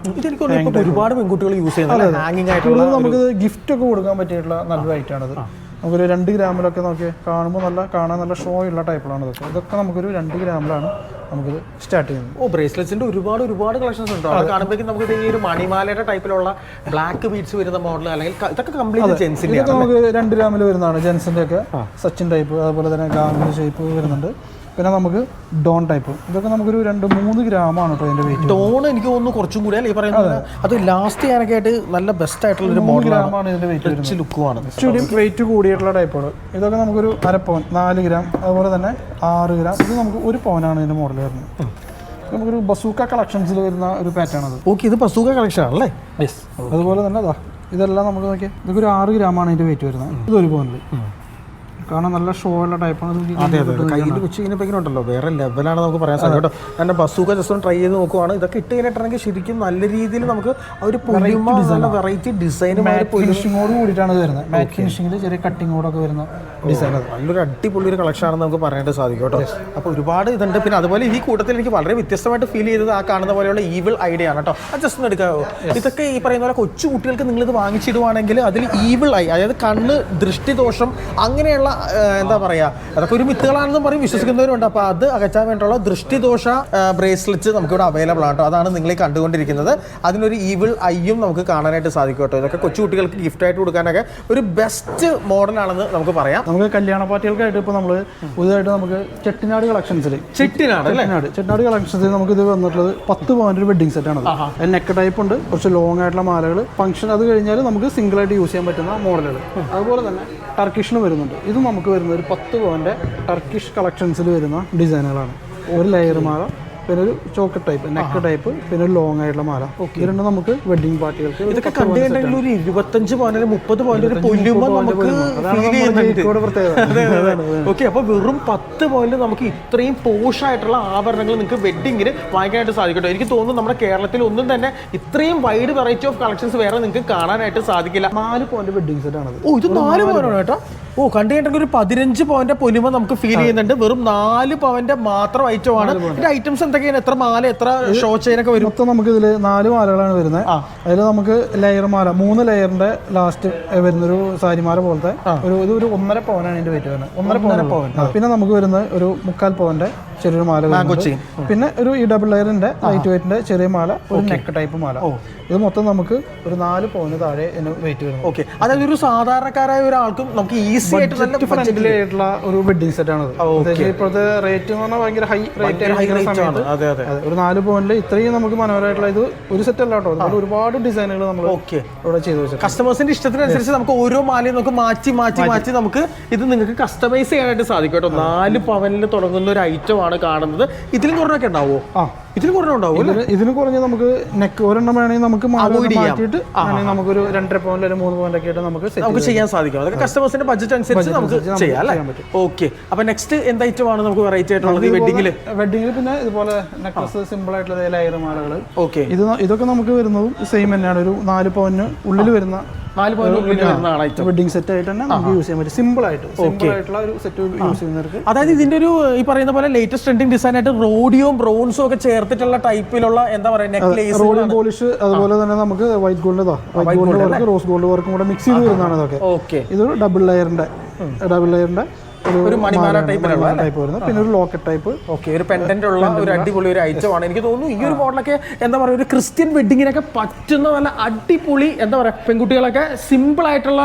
ഒരുപാട് പെൺകുട്ടികൾ യൂസ് ചെയ്യുന്നത് നമുക്ക് ഗിഫ്റ്റ് ഒക്കെ കൊടുക്കാൻ പറ്റിയിട്ടുള്ള നല്ലൊരു ഐറ്റം ആണത്. നമുക്കൊരു രണ്ട് ഗ്രാമിലൊക്കെ നോക്കി കാണുമ്പോൾ നല്ല കാണാൻ നല്ല ഷോ ഉള്ള ടൈപ്പിലാണ് ഇതൊക്കെ. ഇതൊക്കെ നമുക്കൊരു രണ്ട് ഗ്രാമിലാണ് നമുക്കിത് സ്റ്റാർട്ട് ചെയ്യുന്നത്. ഓ ബ്രേസ്ലെറ്റ്സിന്റെ ഒരുപാട് ഒരുപാട് കളക്ഷൻസ് ഉണ്ട്. അത് കാണുമ്പോഴേക്കും നമുക്ക് ഈ ഒരു മണിമാലയുടെ ടൈപ്പിലുള്ള ബ്ലാക്ക് ബീഡ്സ് വരുന്ന മോഡൽ അല്ലെങ്കിൽ ഇതൊക്കെ കംപ്ലീറ്റ് ജെൻസിന്റെ നമുക്ക് രണ്ട് ഗ്രാമിൽ വരുന്നതാണ്. ജെൻസിന്റെ ഒക്കെ സച്ചിൻ ടൈപ്പ് അതുപോലെ തന്നെ ഗാംഗുലി ഷേപ്പ് വരുന്നുണ്ട്. പിന്നെ നമുക്ക് ഡോൺ ടൈപ്പ്. ഇതൊക്കെ നമുക്കൊരു രണ്ട് മൂന്ന് ഗ്രാമാണ് കേട്ടോ അതിന്റെ വെയിറ്റ് ഡോൺ എനിക്ക് തോന്നുന്നു കുറച്ചും കൂടി അല്ലേ? പറയുന്നത് അത്. ലാസ്റ്റ് ചെയ്യാനൊക്കെ നല്ല ബെസ്റ്റ് ആയിട്ടുള്ള ഒരു മോഡലാണ് ഗ്രാമാണ് ഇതിന്റെ വെയിറ്റ് ലുക്കുമാണ് ഇച്ചിരി വെയിറ്റ് കൂടിയിട്ടുള്ള ടൈപ്പുകൾ ഇതൊക്കെ നമുക്കൊരു അര പവൻ നാല് ഗ്രാം അതുപോലെ തന്നെ ആറ് ഗ്രാം. ഇത് നമുക്ക് ഒരു പവനാണ് ഇതിന്റെ മോഡൽ വരുന്നത്. നമുക്കൊരു ബസൂക്ക കളക്ഷൻസിൽ വരുന്ന ഒരു പാറ്റേൺ അത് ഓക്കെ ഇത് ബസൂക്ക കളക്ഷൻ ആണല്ലേ? യെസ് അതുപോലെ തന്നെ അതാ ഇതെല്ലാം നമുക്ക് നോക്കിയാൽ ഇതൊക്കെ ഒരു ആറ് ഗ്രാമാണ് ഇതിന്റെ വെയിറ്റ് വരുന്നത്. ഇത് ഒരു പവനിൽ കാണാൻ നല്ല ഷോ ഉള്ള ടൈപ്പാണ് ഇത് അതെ അതെ കയ്യിൽ വെച്ച് ഉണ്ടല്ലോ. വേറെ ലെവലാണ് നമുക്ക് പറയാൻ സാധിക്കും കേട്ടോ. എന്റെ ബസ്സൂക്ക ജസ്റ്റ് ഒന്ന് ട്രൈ ചെയ്ത് നോക്കുവാണ്. ഇതൊക്കെ ഇട്ട് കഴിഞ്ഞിട്ടുണ്ടെങ്കിൽ ശരിക്കും നല്ല രീതിയിൽ നമുക്ക് ഒരു പുല്ലുമ നല്ല വെറൈറ്റി ഡിസൈനുമായി ഫിനിഷിങ്ങോട് കൂടിയിട്ടാണ് വരുന്നത്. മാറ്റ് ഫിനിഷിങ്ങിൽ ചെറിയ കട്ടിങ്ങോടൊക്കെ വരുന്ന ഡിസൈൻ നല്ലൊരു അടിപൊളി ഒരു കളക്ഷൻ ആണെന്ന് നമുക്ക് പറയാനായിട്ട് സാധിക്കും കേട്ടോ. അപ്പോൾ ഒരുപാട് ഇതുണ്ട്. പിന്നെ അതുപോലെ ഈ കൂട്ടത്തിൽ എനിക്ക് വളരെ വ്യത്യസ്തമായിട്ട് ഫീൽ ചെയ്തത് ആ കാണുന്ന പോലെയുള്ള ഈവിൾ ഐഡിയ ആണ് കേട്ടോ. അത് ജസ്റ്റ് ഒന്ന് എടുക്കാമോ ഇതൊക്കെ ഈ പറയുന്ന പോലെ കൊച്ചു കുട്ടികൾക്ക് നിങ്ങൾ നിങ്ങളിത് വാങ്ങിച്ചിടുവാണെങ്കിൽ അതിൽ ഈവിൾ ഐ അതായത് കണ്ണ് ദൃഷ്ടിദോഷം അങ്ങനെയുള്ള എന്താ പറയുക അതൊക്കെ ഒരു മിത്തുകളാണെന്ന് പറയും വിശ്വസിക്കുന്നവരുണ്ട് അപ്പോൾ അത് അകറ്റാൻ വേണ്ടിയുള്ള ദൃഷ്ടിദോഷ ബ്രേസ്ലെറ്റ്സ് നമുക്കിവിടെ അവൈലബിൾ ആണ് കേട്ടോ. അതാണ് നിങ്ങൾ കണ്ടുകൊണ്ടിരിക്കുന്നത്. അതിനൊരു ഈവിൾ ഐയും നമുക്ക് കാണാനായിട്ട് സാധിക്കും കേട്ടോ. ഇതൊക്കെ കൊച്ചുകുട്ടികൾക്ക് ഗിഫ്റ്റായിട്ട് കൊടുക്കാനൊക്കെ ഒരു ബെസ്റ്റ് മോഡലാണെന്ന് നമുക്ക് പറയാം. നമുക്ക് കല്യാണ പാർട്ടികൾക്കായിട്ട് ഇപ്പോൾ നമ്മൾ പുതുതായിട്ട് നമുക്ക് ചെട്ടിനാട് കളക്ഷൻസിൽ ചെട്ടിനാട് ചെട്ടിനാട്. ചെട്ടിനാട് കളക്ഷൻസിൽ നമുക്ക് ഇത് വന്നിട്ടുള്ളത് പത്ത് പവന്റെ ഒരു വെഡിങ് സെറ്റാണ് അതിൽ നെക്ക് ടൈപ്പ് ഉണ്ട് കുറച്ച് ലോങ് ആയിട്ടുള്ള മാലകൾ ഫംഗ്ഷൻ അത് കഴിഞ്ഞാൽ നമുക്ക് സിംഗിൾ ആയിട്ട് യൂസ് ചെയ്യാൻ പറ്റുന്ന മോഡലുകൾ അതുപോലെ തന്നെ ടർക്കിഷിന് വരുന്നുണ്ട്. ഇത് നമുക്ക് വരുന്നത് ഒരു പത്ത് പവന്റെ ടർക്കിഷ് കളക്ഷൻസിൽ വരുന്ന ഡിസൈനുകളാണ് ഒരു ലെയർ മാല പിന്നെ ഒരു ചോക്ക് ടൈപ്പ് നെക്ക് ടൈപ്പ് പിന്നെ ഒരു ലോങ് ആയിട്ടുള്ള മാല. ഓക്കെ രണ്ടും നമുക്ക് വെഡിങ് പാർട്ടികൾക്ക് ഇതൊക്കെ കണ്ടിട്ടുണ്ടെങ്കിൽ. ഒരു ഇരുപത്തഞ്ച് പവനിൽ മുപ്പത് പവന്റെ ഒരു പൊല്ലുമ്പോ നമുക്ക്. ഓക്കെ അപ്പൊ വെറും പത്ത് പോയിന്റ് നമുക്ക് ഇത്രയും പോഷ് ആയിട്ടുള്ള ആഭരണങ്ങൾ നിങ്ങൾക്ക് വെഡിങ്ങിന് വാങ്ങിക്കാനായിട്ട് സാധിക്കട്ടോ. എനിക്ക് തോന്നുന്നു നമ്മുടെ കേരളത്തിൽ ഒന്നും തന്നെ ഇത്രയും വൈഡ് വെറൈറ്റി ഓഫ് കളക്ഷൻസ് വേറെ നിങ്ങൾക്ക് കാണാനായിട്ട് സാധിക്കില്ല. നാല് പോയിന്റ് വെഡിങ് സെറ്റ് ആണ് ഓ ഇത് നാല് പവനാണ് കേട്ടോ. ഓ കണ്ടു കഴിഞ്ഞിട്ട് ഒരു പതിനഞ്ച് പവന്റെ പൊലിമ നമുക്ക് ഫീൽ ചെയ്യുന്നുണ്ട്. വെറും നാല് പവന്റെ മാത്രം ഐറ്റം ആണ്. ഇതിന്റെ ഐറ്റംസ് എന്തൊക്കെയാണ്? എത്ര മാല എത്ര ഷോ ചെയിനൊക്കെ വരും? മൊത്തം നമുക്ക് ഇതിൽ നാല് മാലകളാണ് വരുന്നത്. അതിൽ നമുക്ക് ലെയർ മാല മൂന്ന് ലെയറിന്റെ ലാസ്റ്റ് വരുന്നൊരു സാരിമാല പോലത്തെ ഒരു ഇത് ഒരു ഒന്നര പവനാണ് ഇതിന്റെ വെയിറ്റ് വരുന്നത്. ഒന്നര പവൻ പവൻ പിന്നെ നമുക്ക് വരുന്നത് ഒരു മുക്കാൽ പവന്റെ ചെറിയൊരു മാല. പിന്നെ ഒരു ഈ ഡബിൾ ലെയറിന്റെ ലൈറ്റ് വെയിറ്റിന്റെ ചെറിയ മാല ഒരു നെക്ക് ടൈപ്പ് മാല. ഇത് മൊത്തം നമുക്ക് ഒരു നാല് പവന് താഴെ വെയിറ്റ് വരും ഓക്കെ. അതായത് ഒരു സാധാരണക്കാരായ ഒരാൾക്കും നമുക്ക് ഈസി ആയിട്ട് നല്ല ബഡ്ജറ്റ് ഫ്രണ്ട്ലി ആയിട്ടുള്ള ഒരു വെഡിങ് സെറ്റ് ആണ് ഇപ്പോഴത്തെ റേറ്റ് എന്ന് പറഞ്ഞാൽ ഭയങ്കര ഹൈ റേറ്റ് ഹൈ. അതെ, അതെ. ഒരു നാല് പവനിൽ ഇത്രയും നമുക്ക് മനോഹരമായിട്ടുള്ള ഇത് ഒരു സെറ്റ് അല്ല കേട്ടോ. ഒരുപാട് ഡിസൈനുകൾ നമ്മൾ ഓക്കെ. ഇവിടെ ചെയ്തു വെച്ചു കസ്റ്റമേഴ്സിന്റെ ഇഷ്ടത്തിനനുസരിച്ച് നമുക്ക് ഓരോ മാലയും നമുക്ക് മാറ്റി മാറ്റി മാറ്റി. നമുക്ക് ഇത് നിങ്ങൾക്ക് കസ്റ്റമൈസ് ചെയ്യാനായിട്ട് സാധിക്കും കേട്ടോ. നാല് പവനിൽ തുടങ്ങുന്ന ഒരു ഐറ്റം ആണ് കാണുന്നത്. ഇതിലും കുറഞ്ഞൊക്കെ ഉണ്ടാവോ ആ. ഇതിലും കുറഞ്ഞ ഉണ്ടാവും ഇതിന് കുറഞ്ഞ നമുക്ക് നെക്ക് ഒരെണ്ണം വേണമെങ്കിൽ നമുക്ക്. മാറ്റിയിട്ട് നമുക്കൊരു രണ്ടര പോയിന്റ് അല്ലെങ്കിൽ മൂന്ന് പോയിന്റ് ഒക്കെ ആയിട്ട് നമുക്ക് നമുക്ക് ചെയ്യാൻ സാധിക്കും. അതൊക്കെ കസ്റ്റമേഴ്സിന്റെ ബഡ്ജറ്റ് അനുസരിച്ച് നമുക്ക് ചെയ്യാം അല്ലേ. ഓക്കെ അപ്പൊ നെക്സ്റ്റ് എന്ത് ഐറ്റം ആണ് നമുക്ക് വെറൈറ്റി ആയിട്ടുള്ളത് വെഡിങ്ങിൽ വെഡിങ്ങിൽ പിന്നെ ഇതുപോലെ നെക്ലസ് സിമ്പിൾ ആയിട്ടുള്ള ലയർ മാലകൾ ഓക്കെ ഇത് ഇതൊക്കെ നമുക്ക് വരുന്നതും സെയിം തന്നെയാണ്. ഒരു നാല് പോയിന്റ് ഉള്ളിൽ വരുന്ന നാല് പോയിന്റ് വെഡിങ് സെറ്റ് ആയിട്ട് തന്നെ നമുക്ക് യൂസ് ചെയ്യാൻ പറ്റും. സിമ്പിൾ ആയിട്ട്. സിമ്പിൾ ആയിട്ടുള്ള ഒരു സെറ്റ് യൂസ് ചെയ്യുന്നവർക്ക് അതായത് ഇതിന്റെ ഒരു ഈ പറയുന്ന പോലെ ലേറ്റസ്റ്റ് ട്രെൻഡിങ് ഡിസൈൻ ആയിട്ട് റോഡിയോം ബ്രോൺസും ഒക്കെ ചേർത്തിട്ടുള്ള ടൈപ്പിലുള്ള എന്താ പറയുക നെക്ലേസ് റോഡിംഗ് പോളിഷ് അതുപോലെ തന്നെ നമുക്ക് white gold white gold work rose gold വർക്കും കൂടെ മിക്സ് ചെയ്ത് വരുന്നതാണ് ഇതൊക്കെ. ഇതൊരു ഡബിൾ ലെയറിന്റെ ഡബിൾ ലെയറിന്റെ ഒരു മണിമാല ടൈപ്പിലുള്ള ടൈപ്പ് വരുന്നത് പിന്നെ ഒരു ലോക്കറ്റ് ടൈപ്പ് ഓക്കെ ഒരു പെൻഡന്റ് ഉള്ള ഒരു അടിപൊളി ഒരു ഐറ്റമാണ്. ആണ് എനിക്ക് തോന്നുന്നു ഈ ഒരു മോഡലൊക്കെ എന്താ പറയുക ഒരു ക്രിസ്ത്യൻ വെഡിങ്ങിനൊക്കെ പറ്റുന്ന നല്ല അടിപൊളി എന്താ പറയുക പെൺകുട്ടികളൊക്കെ സിമ്പിൾ ആയിട്ടുള്ള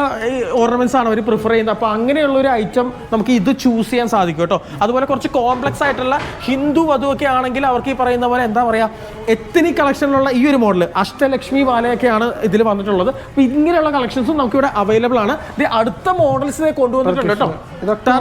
ഓർണമെന്റ്സ് ആണ് അവർ പ്രിഫർ ചെയ്യുന്നത്. അപ്പോൾ അങ്ങനെയുള്ള ഒരു ഐറ്റം നമുക്ക് ഇത് ചൂസ് ചെയ്യാൻ സാധിക്കും കേട്ടോ. അതുപോലെ കുറച്ച് കോംപ്ലക്സ് ആയിട്ടുള്ള ഹിന്ദു വധുവൊക്കെ ആണെങ്കിൽ അവർക്ക് ഈ പറയുന്ന പോലെ എന്താ പറയുക എത്തനിക് കളക്ഷനിലുള്ള ഈ ഒരു മോഡൽ അഷ്ടലക്ഷ്മി മാലയൊക്കെയാണ് ഇതിൽ വന്നിട്ടുള്ളത്. അപ്പോൾ ഇങ്ങനെയുള്ള കളക്ഷൻസും നമുക്ക് ഇവിടെ അവൈലബിൾ ആണ്. ഇത് അടുത്ത മോഡൽസിനെ കൊണ്ടുവന്നിട്ടുണ്ട് കേട്ടോ.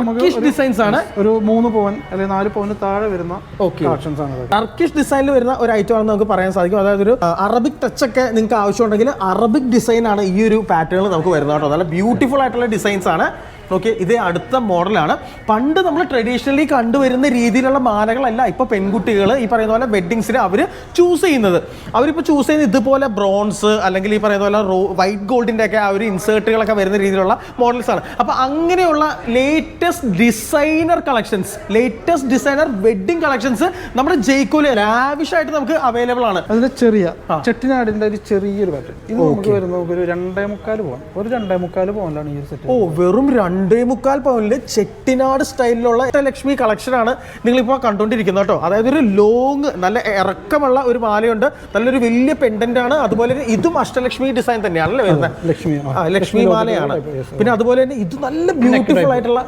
ടർക്കിഷ് ഡിസൈൻസ് ആണ്. ഒരു മൂന്ന് പവൻ അല്ലെങ്കിൽ നാല് പവന് താഴെ വരുന്ന. കളക്ഷൻസ് ആണ് ടർക്കിഷ് ഡിസൈനിൽ വരുന്ന ഒരു ഐറ്റം ആണെന്ന് നമുക്ക് പറയാൻ സാധിക്കും. അതായത് ഒരു അറബിക് ടച്ച് ഒക്കെ നിങ്ങൾക്ക് ആവശ്യമുണ്ടെങ്കിൽ അറബിക് ഡിസൈൻ ആണ് ഈ ഒരു പാറ്റേണിൽ നമുക്ക് വരുന്നത് കേട്ടോ. നല്ല ബ്യൂട്ടിഫുൾ ആയിട്ടുള്ള ഡിസൈൻസ് ആണ്. ഓക്കെ ഇതേ അടുത്ത മോഡലാണ്. പണ്ട് നമ്മൾ ട്രഡീഷണലി കണ്ടുവരുന്ന രീതിയിലുള്ള മാലകളല്ല ഇപ്പോൾ പെൺകുട്ടികൾ ഈ പറയുന്ന പോലെ വെഡ്ഡിങ്സിന് അവർ ചൂസ് ചെയ്യുന്നത്. അവരിപ്പോൾ ചൂസ് ചെയ്യുന്നത് ഇതുപോലെ ബ്രോൺസ് അല്ലെങ്കിൽ ഈ പറയുന്ന പോലെ റോ വൈറ്റ് ഗോൾഡിന്റെ ഒക്കെ ആ ഒരു ഇൻസേർട്ടുകളൊക്കെ വരുന്ന രീതിയിലുള്ള മോഡൽസ് ആണ്. അപ്പോൾ അങ്ങനെയുള്ള latest designer collections latest designer wedding collections നമ്മുടെ ജയ്ക്കോൽ ലാവിഷായിട്ട് നമുക്ക് അവൈലബിൾ ആണ്. അതിന്റെ ചെറിയ ചെട്ടിനാടിന്റെ ഒരു ചെറിയൊരു പാറ്റേൺ ഇത് നമുക്ക് വരുന്നത് നമുക്ക് ഒരു രണ്ടേ മുക്കാൽ പോകാം ഒരു രണ്ടേ മുക്കാൽ പോകാനാണ് ഈ സെറ്റ് ഓ വെറും രണ്ടേ മുക്കാൽ പവനിൽ ചെട്ടിനാട് സ്റ്റൈലിലുള്ള ലക്ഷ്മി കളക്ഷൻ ആണ് നിങ്ങളിപ്പോൾ കണ്ടുകൊണ്ടിരിക്കുന്നത് കേട്ടോ. അതായത് ഒരു ലോങ് നല്ല ഇറക്കമുള്ള ഒരു മാലയുണ്ട്. നല്ലൊരു വലിയ പെൻഡന്റ് ആണ്. അതുപോലെ തന്നെ ഇതും അഷ്ടലക്ഷ്മി ഡിസൈൻ തന്നെയാണല്ലേ വരുന്നത്? ലക്ഷ്മി ലക്ഷ്മി മാലയാണ്. പിന്നെ അതുപോലെ തന്നെ ഇത് നല്ല ബ്യൂട്ടിഫുൾ ആയിട്ടുള്ള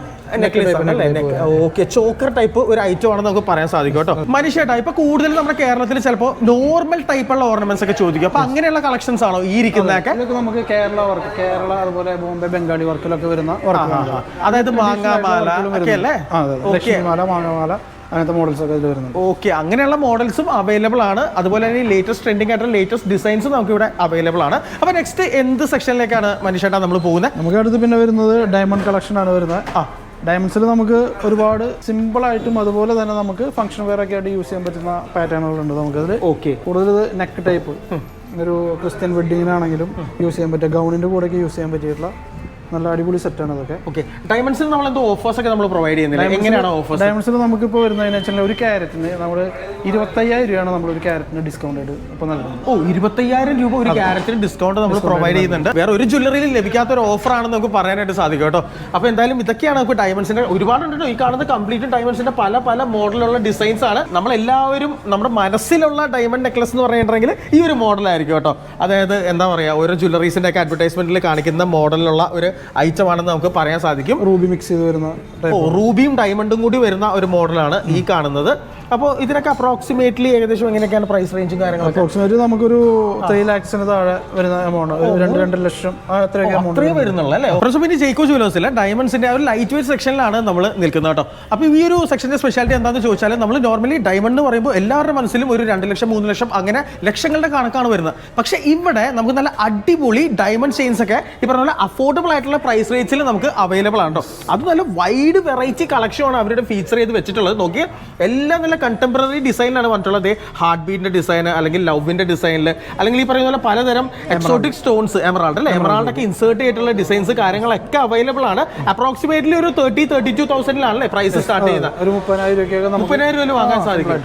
ഓക്കെ ചോക്കർ ടൈപ്പ് ഒരു ഐറ്റം ആണെന്ന് നമുക്ക് പറയാൻ സാധിക്കും കേട്ടോ. മനുഷ്യ ടൈപ്പ് കൂടുതൽ നമ്മുടെ കേരളത്തിൽ ചിലപ്പോൾ നോർമൽ ടൈപ്പ് ഉള്ള ഓർണമെന്റ്സ് ഒക്കെ ചോദിക്കും. അപ്പൊ അങ്ങനെയുള്ള കളക്ഷൻസ് ആണോ ഈ ഇരിക്കുന്നതൊക്കെ? നമുക്ക് കേരള വർക്ക് കേരള അതുപോലെ ബോംബെ ബംഗാളി വർക്കിലൊക്കെ വരുന്ന അതായത് മാങ്ങാമാല ഒക്കെ അല്ലേ? മാങ്ങമാല അങ്ങനത്തെ മോഡൽസ് ഒക്കെ ഇതിൽ വരുന്നുണ്ട്. ഓക്കെ അങ്ങനെയുള്ള മോഡൽസും അവൈലബിൾ ആണ്. അതുപോലെ തന്നെ ലേറ്റസ്റ്റ് ട്രെൻഡിങ് ആയിട്ടുള്ള ലേറ്റസ്റ്റ് ഡിസൈൻസും നമുക്ക് ഇവിടെ അവൈലബിൾ ആണ്. അപ്പൊ നെക്സ്റ്റ് എന്ത് സെക്ഷനിലേക്കാണ് മനുഷ്യട്ടാ നമ്മൾ പോകുന്നത് നമുക്ക് അടുത്ത് പിന്നെ വരുന്നത് ഡയമണ്ട് കളക്ഷൻ ആണ് വരുന്നത്. ആ. ഡയമണ്ട്സിൽ നമുക്ക് ഒരുപാട് സിമ്പിൾ ആയിട്ടും അതുപോലെ തന്നെ നമുക്ക് ഫംഗ്ഷൻ വെയർ ഒക്കെ ആയിട്ട് യൂസ് ചെയ്യാൻ പറ്റുന്ന പാറ്റേണുകളുണ്ട് നമുക്കതിൽ ഓക്കെ കൂടുതൽ നെക്ക് ടൈപ്പ് ഒരു ക്രിസ്ത്യൻ വെഡിങ്ങിനാണെങ്കിലും യൂസ് ചെയ്യാൻ പറ്റുക ഗൗണിന്റെ കൂടെയൊക്കെ യൂസ് ചെയ്യാൻ പറ്റിയിട്ടുള്ള നല്ല അടിപൊളി സെറ്റാണ് അതൊക്കെ. ഓക്കെ ഡയമണ്ട്സിൽ നമ്മൾ എന്തോ ഓഫേഴ്സ് ഒക്കെ നമ്മൾ പ്രൊവൈഡ് ചെയ്യുന്നില്ല? എങ്ങനെയാണ് ഓഫേഴ്സ് ഡയമണ്ട്സിൽ നമുക്കിപ്പോൾ വരുന്നതെന്ന് വെച്ചാൽ ഒരു ക്യാരറ്റിന് നമ്മൾ ഇരുപത്തയ്യായിരം രൂപയാണ് നമ്മൾ ഒരു ക്യാരറ്റിന് ഡിസ്കൗണ്ട് ആയിട്ട് ഇപ്പോൾ നൽകുന്നത്. ഓ ഇരുപത്തയ്യായിരം രൂപ ഒരു ക്യാരറ്റിന് ഡിസ്കൗണ്ട് നമ്മൾ പ്രൊവൈഡ് ചെയ്യുന്നുണ്ട്. വേറെ ഒരു ജ്വല്ലറിയിൽ ലഭിക്കാത്ത ഒരു ഓഫർ ആണെന്ന് നമുക്ക് പറയാനായിട്ട് സാധിക്കും കേട്ടോ. അപ്പോൾ എന്തായാലും ഇതൊക്കെയാണ് നമുക്ക് ഡയമണ്ട്സിന്റെ ഒരുപാട് കേട്ടോ ഈ കാണുന്ന കംപ്ലീറ്റ് ഡയമണ്ട്സിന്റെ പല പല മോഡലുള്ള ഡിസൈൻസ് ആണ്. നമ്മൾ എല്ലാവരും നമ്മുടെ മനസ്സിലുള്ള ഡയമണ്ട് നെക്ലസ് എന്ന് പറയുന്നുണ്ടെങ്കിൽ ഈ ഒരു മോഡലായിരിക്കും കേട്ടോ. അതായത് എന്താ പറയുക ഓരോ ജ്വല്ലറീസിന്റെ ഒക്കെ അഡ്വർടൈസ്മെന്റിൽ കാണിക്കുന്ന മോഡലിലുള്ള ഒരു ഐറ്റം ആണെന്ന് നമുക്ക് പറയാൻ സാധിക്കും. റൂബി മിക്സ് ചെയ്ത് വരുന്ന റൂബിയും ഡയമണ്ടും കൂടി വരുന്ന ഒരു മോഡലാണ് ഈ കാണുന്നത്. അപ്പോൾ ഇതിനൊക്കെ അപ്രോക്സിമേറ്റ്ലി ഏകദേശം എങ്ങനെയൊക്കെയാണ് പ്രൈസ് റേഞ്ചും കാര്യങ്ങളൊക്കെ? അപ്രോക്സിമേറ്റ് നമുക്കൊരു ത്രീ ലാക്സിന് താഴെ വരുന്ന എമൗണ്ട് രണ്ട് രണ്ട് ലക്ഷം അത്രയൊക്കെ അത്രയും വരുന്നുള്ളൂ അല്ലേ? പ്രശ്നം പിന്നെ ജയ്ക്കോ ജുവലേഴ്സിലെ ഡയമണ്ട്സിന്റെ ഒരു ലൈറ്റ് വെയിറ്റ് സെക്ഷനിലാണ് നമ്മൾ നിൽക്കുന്നത് കേട്ടോ. അപ്പോൾ ഈ ഒരു സെക്ഷന്റെ സ്പെഷ്യാലിറ്റി എന്താണെന്ന് ചോദിച്ചാൽ നമ്മൾ നോർമലി ഡയമണ്ട് എന്ന് പറയുമ്പോൾ എല്ലാവരുടെ മനസ്സിലും ഒരു രണ്ട് ലക്ഷം മൂന്ന് ലക്ഷം അങ്ങനെ ലക്ഷങ്ങളുടെ കണക്കാണ് വരുന്നത്. പക്ഷേ ഇവിടെ നമുക്ക് നല്ല അടിപൊളി ഡയമണ്ട് ചെയിൻസ് ഒക്കെ ഈ പറഞ്ഞ പോലെ അഫോർഡബിൾ ആയിട്ടുള്ള പ്രൈസ് റേറ്റ്സിൽ നമുക്ക് അവൈലബിൾ ആണ് കേട്ടോ. അത് നല്ല വൈഡ് വെറൈറ്റി കളക്ഷനാണ് അവരുടെ ഫീച്ചർ ചെയ്ത് വെച്ചിട്ടുള്ളത്. നോക്കി എല്ലാം നല്ല കണ്ടംപററി ഡിസൈനാണ് പറഞ്ഞിട്ടുള്ളത്. ഹാർട്ട് ബീറ്റിന്റെ ഡിസൈൻ അല്ലെങ്കിൽ ലവിന്റെ ഡിസൈനിൽ അല്ലെങ്കിൽ ഈ പറയുന്ന പോലെ പലതരം എക്സോട്ടിക് സ്റ്റോൺസ് എമറാൾഡ് അല്ലേ? എമറാൾഡ് ഒക്കെ ഇൻസേർട്ട് ചെയ്തിട്ടുള്ള ഡിസൈൻസ് കാര്യങ്ങളൊക്കെ അവൈലബിൾ ആണ്. അപ്രോക്സിമേറ്റ്ലി ഒരു തേർട്ടി തേർട്ടി ടു തൗസൻഡിലാണല്ലേ പ്രൈസ് സ്റ്റാർട്ട് ചെയ്ത ഒരു മുപ്പതിനായിരം മുപ്പതിനായിരം രൂപ വാങ്ങാൻ സാധിക്കും.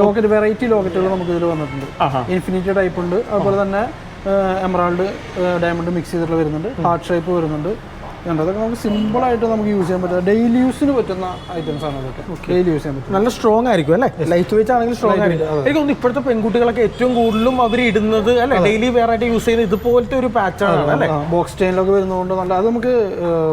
ലോക്കറ്റ് വെറൈറ്റി ലോക്കറ്റുകൾ നമുക്ക് ഇതിൽ വന്നിട്ടുണ്ട്. ഇൻഫിനിറ്റി ടൈപ്പ് ഉണ്ട്. അതുപോലെ തന്നെ എമറാൾഡ് ഡയമണ്ട് മിക്സ് ചെയ്തിട്ടുള്ള വരുന്നുണ്ട്. ഹാർട്ട് ഷേപ്പ് വരുന്നുണ്ട്. ഇതുണ്ട്. അതൊക്കെ നമുക്ക് സിമ്പിൾ ആയിട്ട് നമുക്ക് യൂസ് ചെയ്യാൻ പറ്റുന്ന ഡെയിലി യൂസിന് പറ്റുന്ന ഐറ്റംസ് ആണ് ഇതൊക്കെ ഡെയിലി യൂസ് ചെയ്യാൻ പറ്റും നല്ല സ്ട്രോങ് ആയിരിക്കും അല്ലേ? ലൈറ്റ് വെച്ച് ആണെങ്കിലും സ്ട്രോങ് ആയിരിക്കും. എനിക്ക് തോന്നുന്നു ഇപ്പോഴത്തെ പെൺകുട്ടികളൊക്കെ ഏറ്റവും കൂടുതലും അവർ ഇടുന്നത് അല്ലെ? ഡെയിലി വെയർ ആയിട്ട് യൂസ് ചെയ്യുന്നത് ഇതുപോലത്തെ ഒരു പാച്ച് ആണ് അല്ലേ? ബോക്സ് സ്റ്റൈനിലൊക്കെ വരുന്നതുകൊണ്ട് നല്ല അത് നമുക്ക്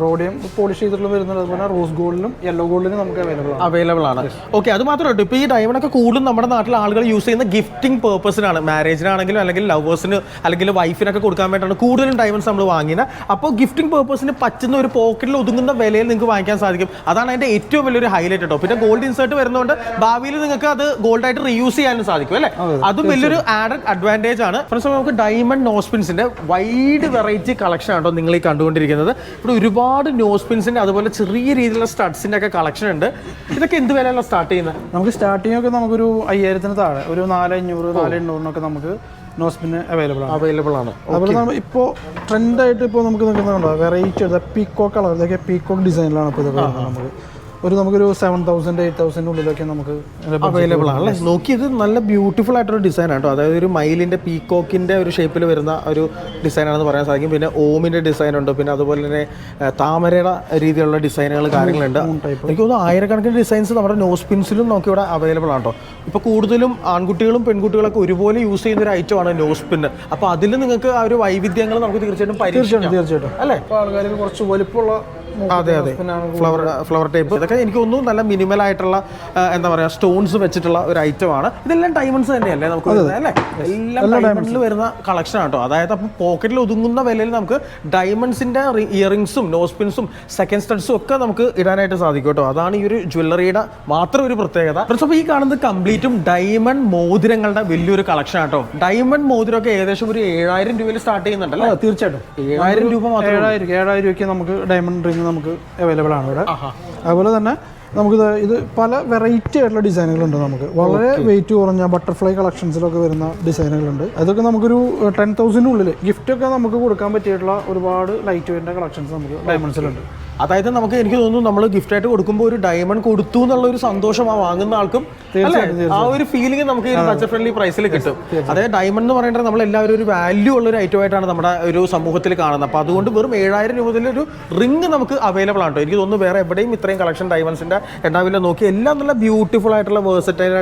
റോഡിയം പോളിഷ് ചെയ്തിട്ടുള്ള വരുന്നുണ്ട് അതുപോലെ റോസ് ഗോൾഡിലും യെല്ലോ ഗോൾഡിലും നമുക്ക് അവൈലബിൾ ആണ്. അവൈലബിൾ ആണ്. ഓക്കെ അത് മാത്രമല്ല ഇപ്പോൾ ഈ ഡയമണ്ട് ഒക്കെ കൂടുതലും നമ്മുടെ നാട്ടിൽ ആളുകൾ യൂസ് ചെയ്യുന്ന ഗിഫ്റ്റിംഗ് പേർപ്പസിനാണ് മാരേജിനാണെങ്കിലും അല്ലെങ്കിൽ ലവേഴ്സിന് അല്ലെങ്കിൽ വൈഫിനൊക്കെ കൊടുക്കാൻ വേണ്ടിയിട്ടാണ് കൂടുതലും ഡയമണ്ട്സ് നമ്മൾ വാങ്ങിയത് അപ്പോൾ ഗിഫ്റ്റിംഗ് പേർപ്പസിന് പറ്റുന്ന ഒരു പോക്കറ്റിൽ ഒതുങ്ങുന്ന വിലയിൽ നിങ്ങൾക്ക് വാങ്ങിക്കാൻ സാധിക്കും. അതാണ് അതിന്റെ ഏറ്റവും വലിയൊരു ഹൈലൈറ്റ് കേട്ടോ പിന്നെ ഗോൾഡ് ഇൻസേർട്ട് വരുന്നതുകൊണ്ട് ഭാവിയിൽ നിങ്ങൾക്ക് അത് ഗോൾഡ് ആയിട്ട് റീയൂസ് ചെയ്യാനും സാധിക്കും അല്ലേ? അതും വലിയൊരു ആഡ് അഡ്വാന്റേജ് ആണ്. ഫ്രണ്ട്സ് നമുക്ക് ഡയമണ്ട് നോസ്പിൻസിന്റെ വൈഡ് വെറൈറ്റി കളക്ഷൻ ആണോ നിങ്ങൾ ഈ കണ്ടുകൊണ്ടിരിക്കുന്നത്. ഇവിടെ ഒരുപാട് നോസ്പിൻസിന്റെ അതുപോലെ ചെറിയ രീതിയിലുള്ള സ്റ്റഡ്സിന്റെ ഒക്കെ കളക്ഷൻ ഉണ്ട്. ഇതൊക്കെ എന്ത് വിലയല്ല സ്റ്റാർട്ട് ചെയ്യുന്നത്? നമുക്ക് സ്റ്റാർട്ടിംഗ് ഒക്കെ നമുക്കൊരു അയ്യായിരത്തിന് താഴെ ഒരു നാല് അഞ്ഞൂറ് നാല് എണ്ണൂറിനൊക്കെ നമുക്ക് നോസ്പിന് അവൈലബിൾ ആണ്. അവൈലബിൾ ആണ്. അതുപോലെ നമ്മൾ ഇപ്പോൾ ട്രെൻഡായിട്ട് ഇപ്പോൾ നമുക്ക് നിൽക്കുന്നുണ്ടോ വെറൈറ്റി പീക്കോ കളർ. ഇതൊക്കെ പീക്കോക്ക് ഡിസൈനിലാണ് ഇപ്പോൾ ഇതൊക്കെ നമുക്ക് ഒരു നമുക്കൊരു സെവൻ തൗസൻഡ് എയ്റ്റ് തൗസൻഡ് ഉള്ളിലൊക്കെ നമുക്ക് അവൈലബിൾ ആണ്. അല്ലേ? നോക്കിയത് നല്ല ബ്യൂട്ടിഫുൾ ആയിട്ടൊരു ഡിസൈൻ ആണ് കേട്ടോ. അതായത് ഒരു മൈലിന്റെ പീക്കോക്കിന്റെ ഒരു ഷേപ്പിൽ വരുന്ന ഒരു ഡിസൈൻ ആണെന്ന് പറയാൻ സാധിക്കും. പിന്നെ ഓമിന്റെ ഡിസൈൻ ഉണ്ട്. പിന്നെ അതുപോലെ തന്നെ താമരയുടെ രീതിയിലുള്ള ഡിസൈനുകൾ കാര്യങ്ങളുണ്ട്. എനിക്ക് തോന്നുന്നു ആയിരക്കണക്കിന് ഡിസൈൻസ് നമ്മുടെ നോസ് പിൻസിലും നമുക്ക് ഇവിടെ അവൈലബിൾ ആണ് കേട്ടോ. ഇപ്പോൾ കൂടുതലും ആൺകുട്ടികളും പെൺകുട്ടികളൊക്കെ ഒരുപോലെ യൂസ് ചെയ്യുന്ന ഒരു ഐറ്റമാണ് ആണ് നോസ് പിൻ അപ്പോൾ അതിൽ നിങ്ങൾക്ക് ആ ഒരു വൈവിധ്യങ്ങൾ നമുക്ക് തീർച്ചയായിട്ടും തീർച്ചയായിട്ടും അല്ലേ? ഇപ്പോൾ ആൾക്കാർക്ക് കുറച്ച് വലുപ്പമുള്ള അതെ അതെ. ഫ്ലവർ ഫ്ലവർ ടൈപ്പ് ഇതൊക്കെ എനിക്ക് തോന്നുന്നു നല്ല മിനിമൽ ആയിട്ടുള്ള എന്താ പറയുക സ്റ്റോൺസ് വെച്ചിട്ടുള്ള ഒരു ഐറ്റം ആണ്. ഇതെല്ലാം ഡയമണ്ട്സ് തന്നെയല്ലേ നമുക്ക് അല്ലേ? എല്ലാം ഡയമണ്ടിൽ വരുന്ന കളക്ഷൻ ആട്ടോ അതായത് അപ്പോൾ പോക്കറ്റിൽ ഒതുങ്ങുന്ന വിലയിൽ നമുക്ക് ഡയമണ്ട്സിന്റെ ഇയറിംഗ്സും നോസ്പിൻസും സെക്കൻഡ് സ്റ്റഡ്സും ഒക്കെ നമുക്ക് ഇടാനായിട്ട് സാധിക്കും കേട്ടോ അതാണ് ഈ ഒരു ജ്വല്ലറിയുടെ മാത്രം ഒരു പ്രത്യേകത. അപ്പോൾ ഈ കാണുന്നത് കംപ്ലീറ്റും ഡയമണ്ട് മോതിരങ്ങളുടെ വലിയൊരു കളക്ഷൻ ആട്ടോ ഡയമണ്ട് മോതിരമൊക്കെ ഏകദേശം ഒരു ഏഴായിരം രൂപയിൽ സ്റ്റാർട്ട് ചെയ്യുന്നുണ്ടല്ലോ തീർച്ചയായിട്ടും. ഏഴായിരം രൂപ മാത്രം ഏഴായിരം ഏഴായിരം രൂപയ്ക്ക് നമുക്ക് ഡയമണ്ട് റിംഗ് നമുക്ക് അവൈലബിൾ ആണ് ഇവിടെ. അതുപോലെ തന്നെ നമുക്ക് ഇത് ഇത് പല വെറൈറ്റി ആയിട്ടുള്ള ഡിസൈനുകളുണ്ട് നമുക്ക്. വളരെ വെയിറ്റ് കുറഞ്ഞ ബട്ടർഫ്ലൈ കളക്ഷൻസിലൊക്കെ വരുന്ന ഡിസൈനുകളുണ്ട് അതൊക്കെ നമുക്കൊരു ടെൻ തൗസൻഡിനുള്ളിൽ ഗിഫ്റ്റൊക്കെ നമുക്ക് കൊടുക്കാൻ പറ്റിയിട്ടുള്ള ഒരുപാട് ലൈറ്റ് വെയിറ്റിന്റെ കളക്ഷൻസ് നമുക്ക് ഡയമണ്ട്സിലുണ്ട് അതായത് നമുക്ക് എനിക്ക് തോന്നുന്നു നമ്മൾ ഗിഫ്റ്റ് ആയിട്ട് കൊടുക്കുമ്പോൾ ഒരു ഡയമണ്ട് കൊടുത്തു എന്നുള്ള ഒരു സന്തോഷം ആ വാങ്ങുന്ന ആൾക്കും? ആ ഒരു ഫീലിംഗ് നമുക്ക് ബഡ്ജറ്റ് ഫ്രണ്ട്ലി പ്രൈസിൽ കിട്ടും. അതായത് ഡയമണ്ട് എന്ന് പറയുന്നത് നമ്മൾ എല്ലാവരും ഒരു വാല്യൂ ഉള്ള ഒരു ഐറ്റം ആയിട്ടാണ് നമ്മുടെ ഒരു സമൂഹത്തിൽ കാണുന്നത്. അപ്പോൾ അതുകൊണ്ട് വെറും ഏഴായിരം രൂപ മുതൽ ഒരു റിംഗ് നമുക്ക് അവൈലബിൾ ആണ് കേട്ടോ എനിക്ക് തോന്നുന്നു വേറെ എവിടെയും ഇത്രയും കളക്ഷൻ ഡയമണ്ട്സിന്റെ എണ്ണാവില്ല നോക്കി എല്ലാം നല്ല ബ്യൂട്ടിഫുൾ ആയിട്ടുള്ള വേഴ്സറ്റൈൽ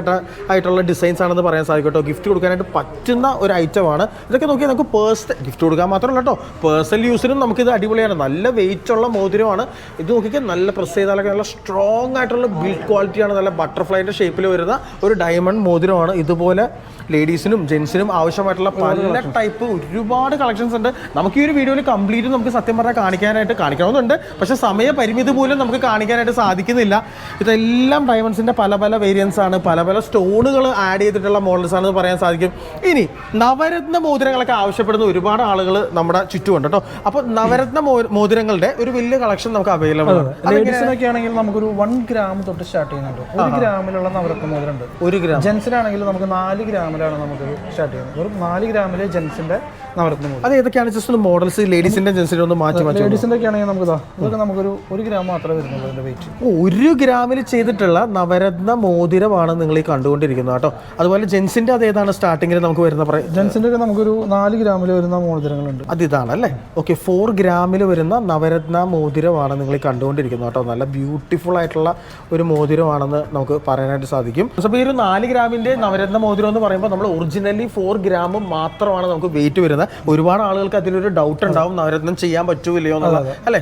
ആയിട്ടുള്ള ഡിസൈൻസ് ആണെന്ന് പറയാൻ സാധിക്കും കേട്ടോ ഗിഫ്റ്റ് കൊടുക്കാനായിട്ട് പറ്റുന്ന ഒരു ഐറ്റം ആണ്. ഇതൊക്കെ നോക്കി നമുക്ക് പേഴ്സണൽ ഗിഫ്റ്റ് കൊടുക്കാൻ മാത്രമല്ല കേട്ടോ പേഴ്സണൽ യൂസിനും നമുക്ക് ഇത് അടിപൊളിയാണ്. നല്ല വെയിറ്റ് ഉള്ള മോതിരമാണ് ഇത് നോക്കിക്കാൻ നല്ല പ്രസ് ചെയ്താലൊക്കെ നല്ല സ്ട്രോങ് ആയിട്ടുള്ള ബിൽഡ് ക്വാളിറ്റിയാണ് നല്ല ബട്ടർഫ്ലൈന്റെ ഷേപ്പിൽ വരുന്ന ഒരു ഡയമണ്ട് മോതിരമാണ്. ഇതുപോലെ ലേഡീസിനും ജെൻസിനും ആവശ്യമായിട്ടുള്ള പല ടൈപ്പ് ഒരുപാട് കളക്ഷൻസ് ഉണ്ട്. നമുക്ക് ഈ ഒരു വീഡിയോയിൽ കംപ്ലീറ്റ് നമുക്ക് സത്യം പറഞ്ഞാൽ കാണിക്കാനായിട്ട് കാണിക്കണമെന്നുണ്ട് പക്ഷേ സമയ പരിമിതി പോലും നമുക്ക് കാണിക്കാനായിട്ട് സാധിക്കുന്നില്ല. ഇതെല്ലാം ഡയമണ്ട്സിന്റെ പല പല വേരിയൻസ് ആണ്. പല പല സ്റ്റോണുകൾ ആഡ് ചെയ്തിട്ടുള്ള മോഡൽസ് ആണെന്ന് പറയാൻ സാധിക്കും. ഇനി നവരത്ന മോതിരങ്ങളൊക്കെ ആവശ്യപ്പെടുന്ന ഒരുപാട് ആളുകൾ നമ്മുടെ ചുറ്റുമുണ്ട് കേട്ടോ അപ്പോൾ നവരത്ന മോതിരങ്ങളുടെ ഒരു വലിയ കളക്ഷൻ നമുക്ക് അവൈലബിൾ ലേഡീസിനൊക്കെ ആണെങ്കിൽ നമുക്കൊരു വൺ ഗ്രാം തൊട്ട് സ്റ്റാർട്ട് ചെയ്യുന്നുണ്ട്. ഒരു ഗ്രാമിലുള്ള നവരത്ന മോതിരുണ്ട് ഒരു ഗ്രാം. ജെൻസിനാണെങ്കിൽ നമുക്ക് നാല് ഗ്രാമിലാണ് നമുക്ക് സ്റ്റാർട്ട് ചെയ്യുന്നത്. ഒരു നാല് ഗ്രാമിലെ ജെൻസിന്റെ നവരത്ന മോതിരം. അത് ഏതൊക്കെയാണ്? ജസ്റ്റ് മോഡൽസ് ലേഡീസിന്റെ ജെൻസിന്റെ ഒന്ന് മാറ്റി മാറ്റി ലേഡീസിന്റെ ഒക്കെ ആണെങ്കിൽ നമുക്ക് ഇതാ ഇതൊക്കെ നമുക്കൊരു ഒരു ഗ്രാം മാത്രമേ വരുന്നുള്ളൂ അതിന്റെ വെയിറ്റ് ഓ, ഒരു ഗ്രാമിൽ ചെയ്തിട്ടുള്ള നവരത്ന മോതിരമാണ് നിങ്ങൾ ഈ കണ്ടുകൊണ്ടിരിക്കുന്നത് കേട്ടോ. അതുപോലെ ജെൻസിന്റെ അത് ഏതാണ് സ്റ്റാർട്ടിങ്ങിൽ നമുക്ക് വരുന്ന ജെൻസിന്റെ ഒക്കെ നമുക്കൊരു നാല് ഗ്രാമിൽ വരുന്ന മോതിരങ്ങളുണ്ട്. അത് ഇതാണ് അല്ലേ? ഓക്കെ ഫോർ ഗ്രാമിൽ വരുന്ന നവരത്ന മോതിരമാണ് മോതിരമാണ് നിങ്ങൾ കണ്ടുകൊണ്ടിരിക്കുന്നത് കേട്ടോ. നല്ല ബ്യൂട്ടിഫുൾ ആയിട്ടുള്ള ഒരു മോതിരമാണെന്ന് നമുക്ക് പറയാനായിട്ട് സാധിക്കും. അപ്പോൾ ഈ ഒരു നാല് ഗ്രാമിന്റെ നവരത്ന മോതിരം എന്ന് പറയുമ്പോൾ നമ്മൾ ഒറിജിനലി ഫോർ ഗ്രാം മാത്രമാണ് നമുക്ക് വെയിറ്റ് വരുന്നത്. ഒരുപാട് ആളുകൾക്ക് അതിലൊരു ഡൗട്ട് ഉണ്ടാവും നവരത്നം ചെയ്യാൻ പറ്റൂല്ലയോ എന്നുള്ളത് അല്ലേ?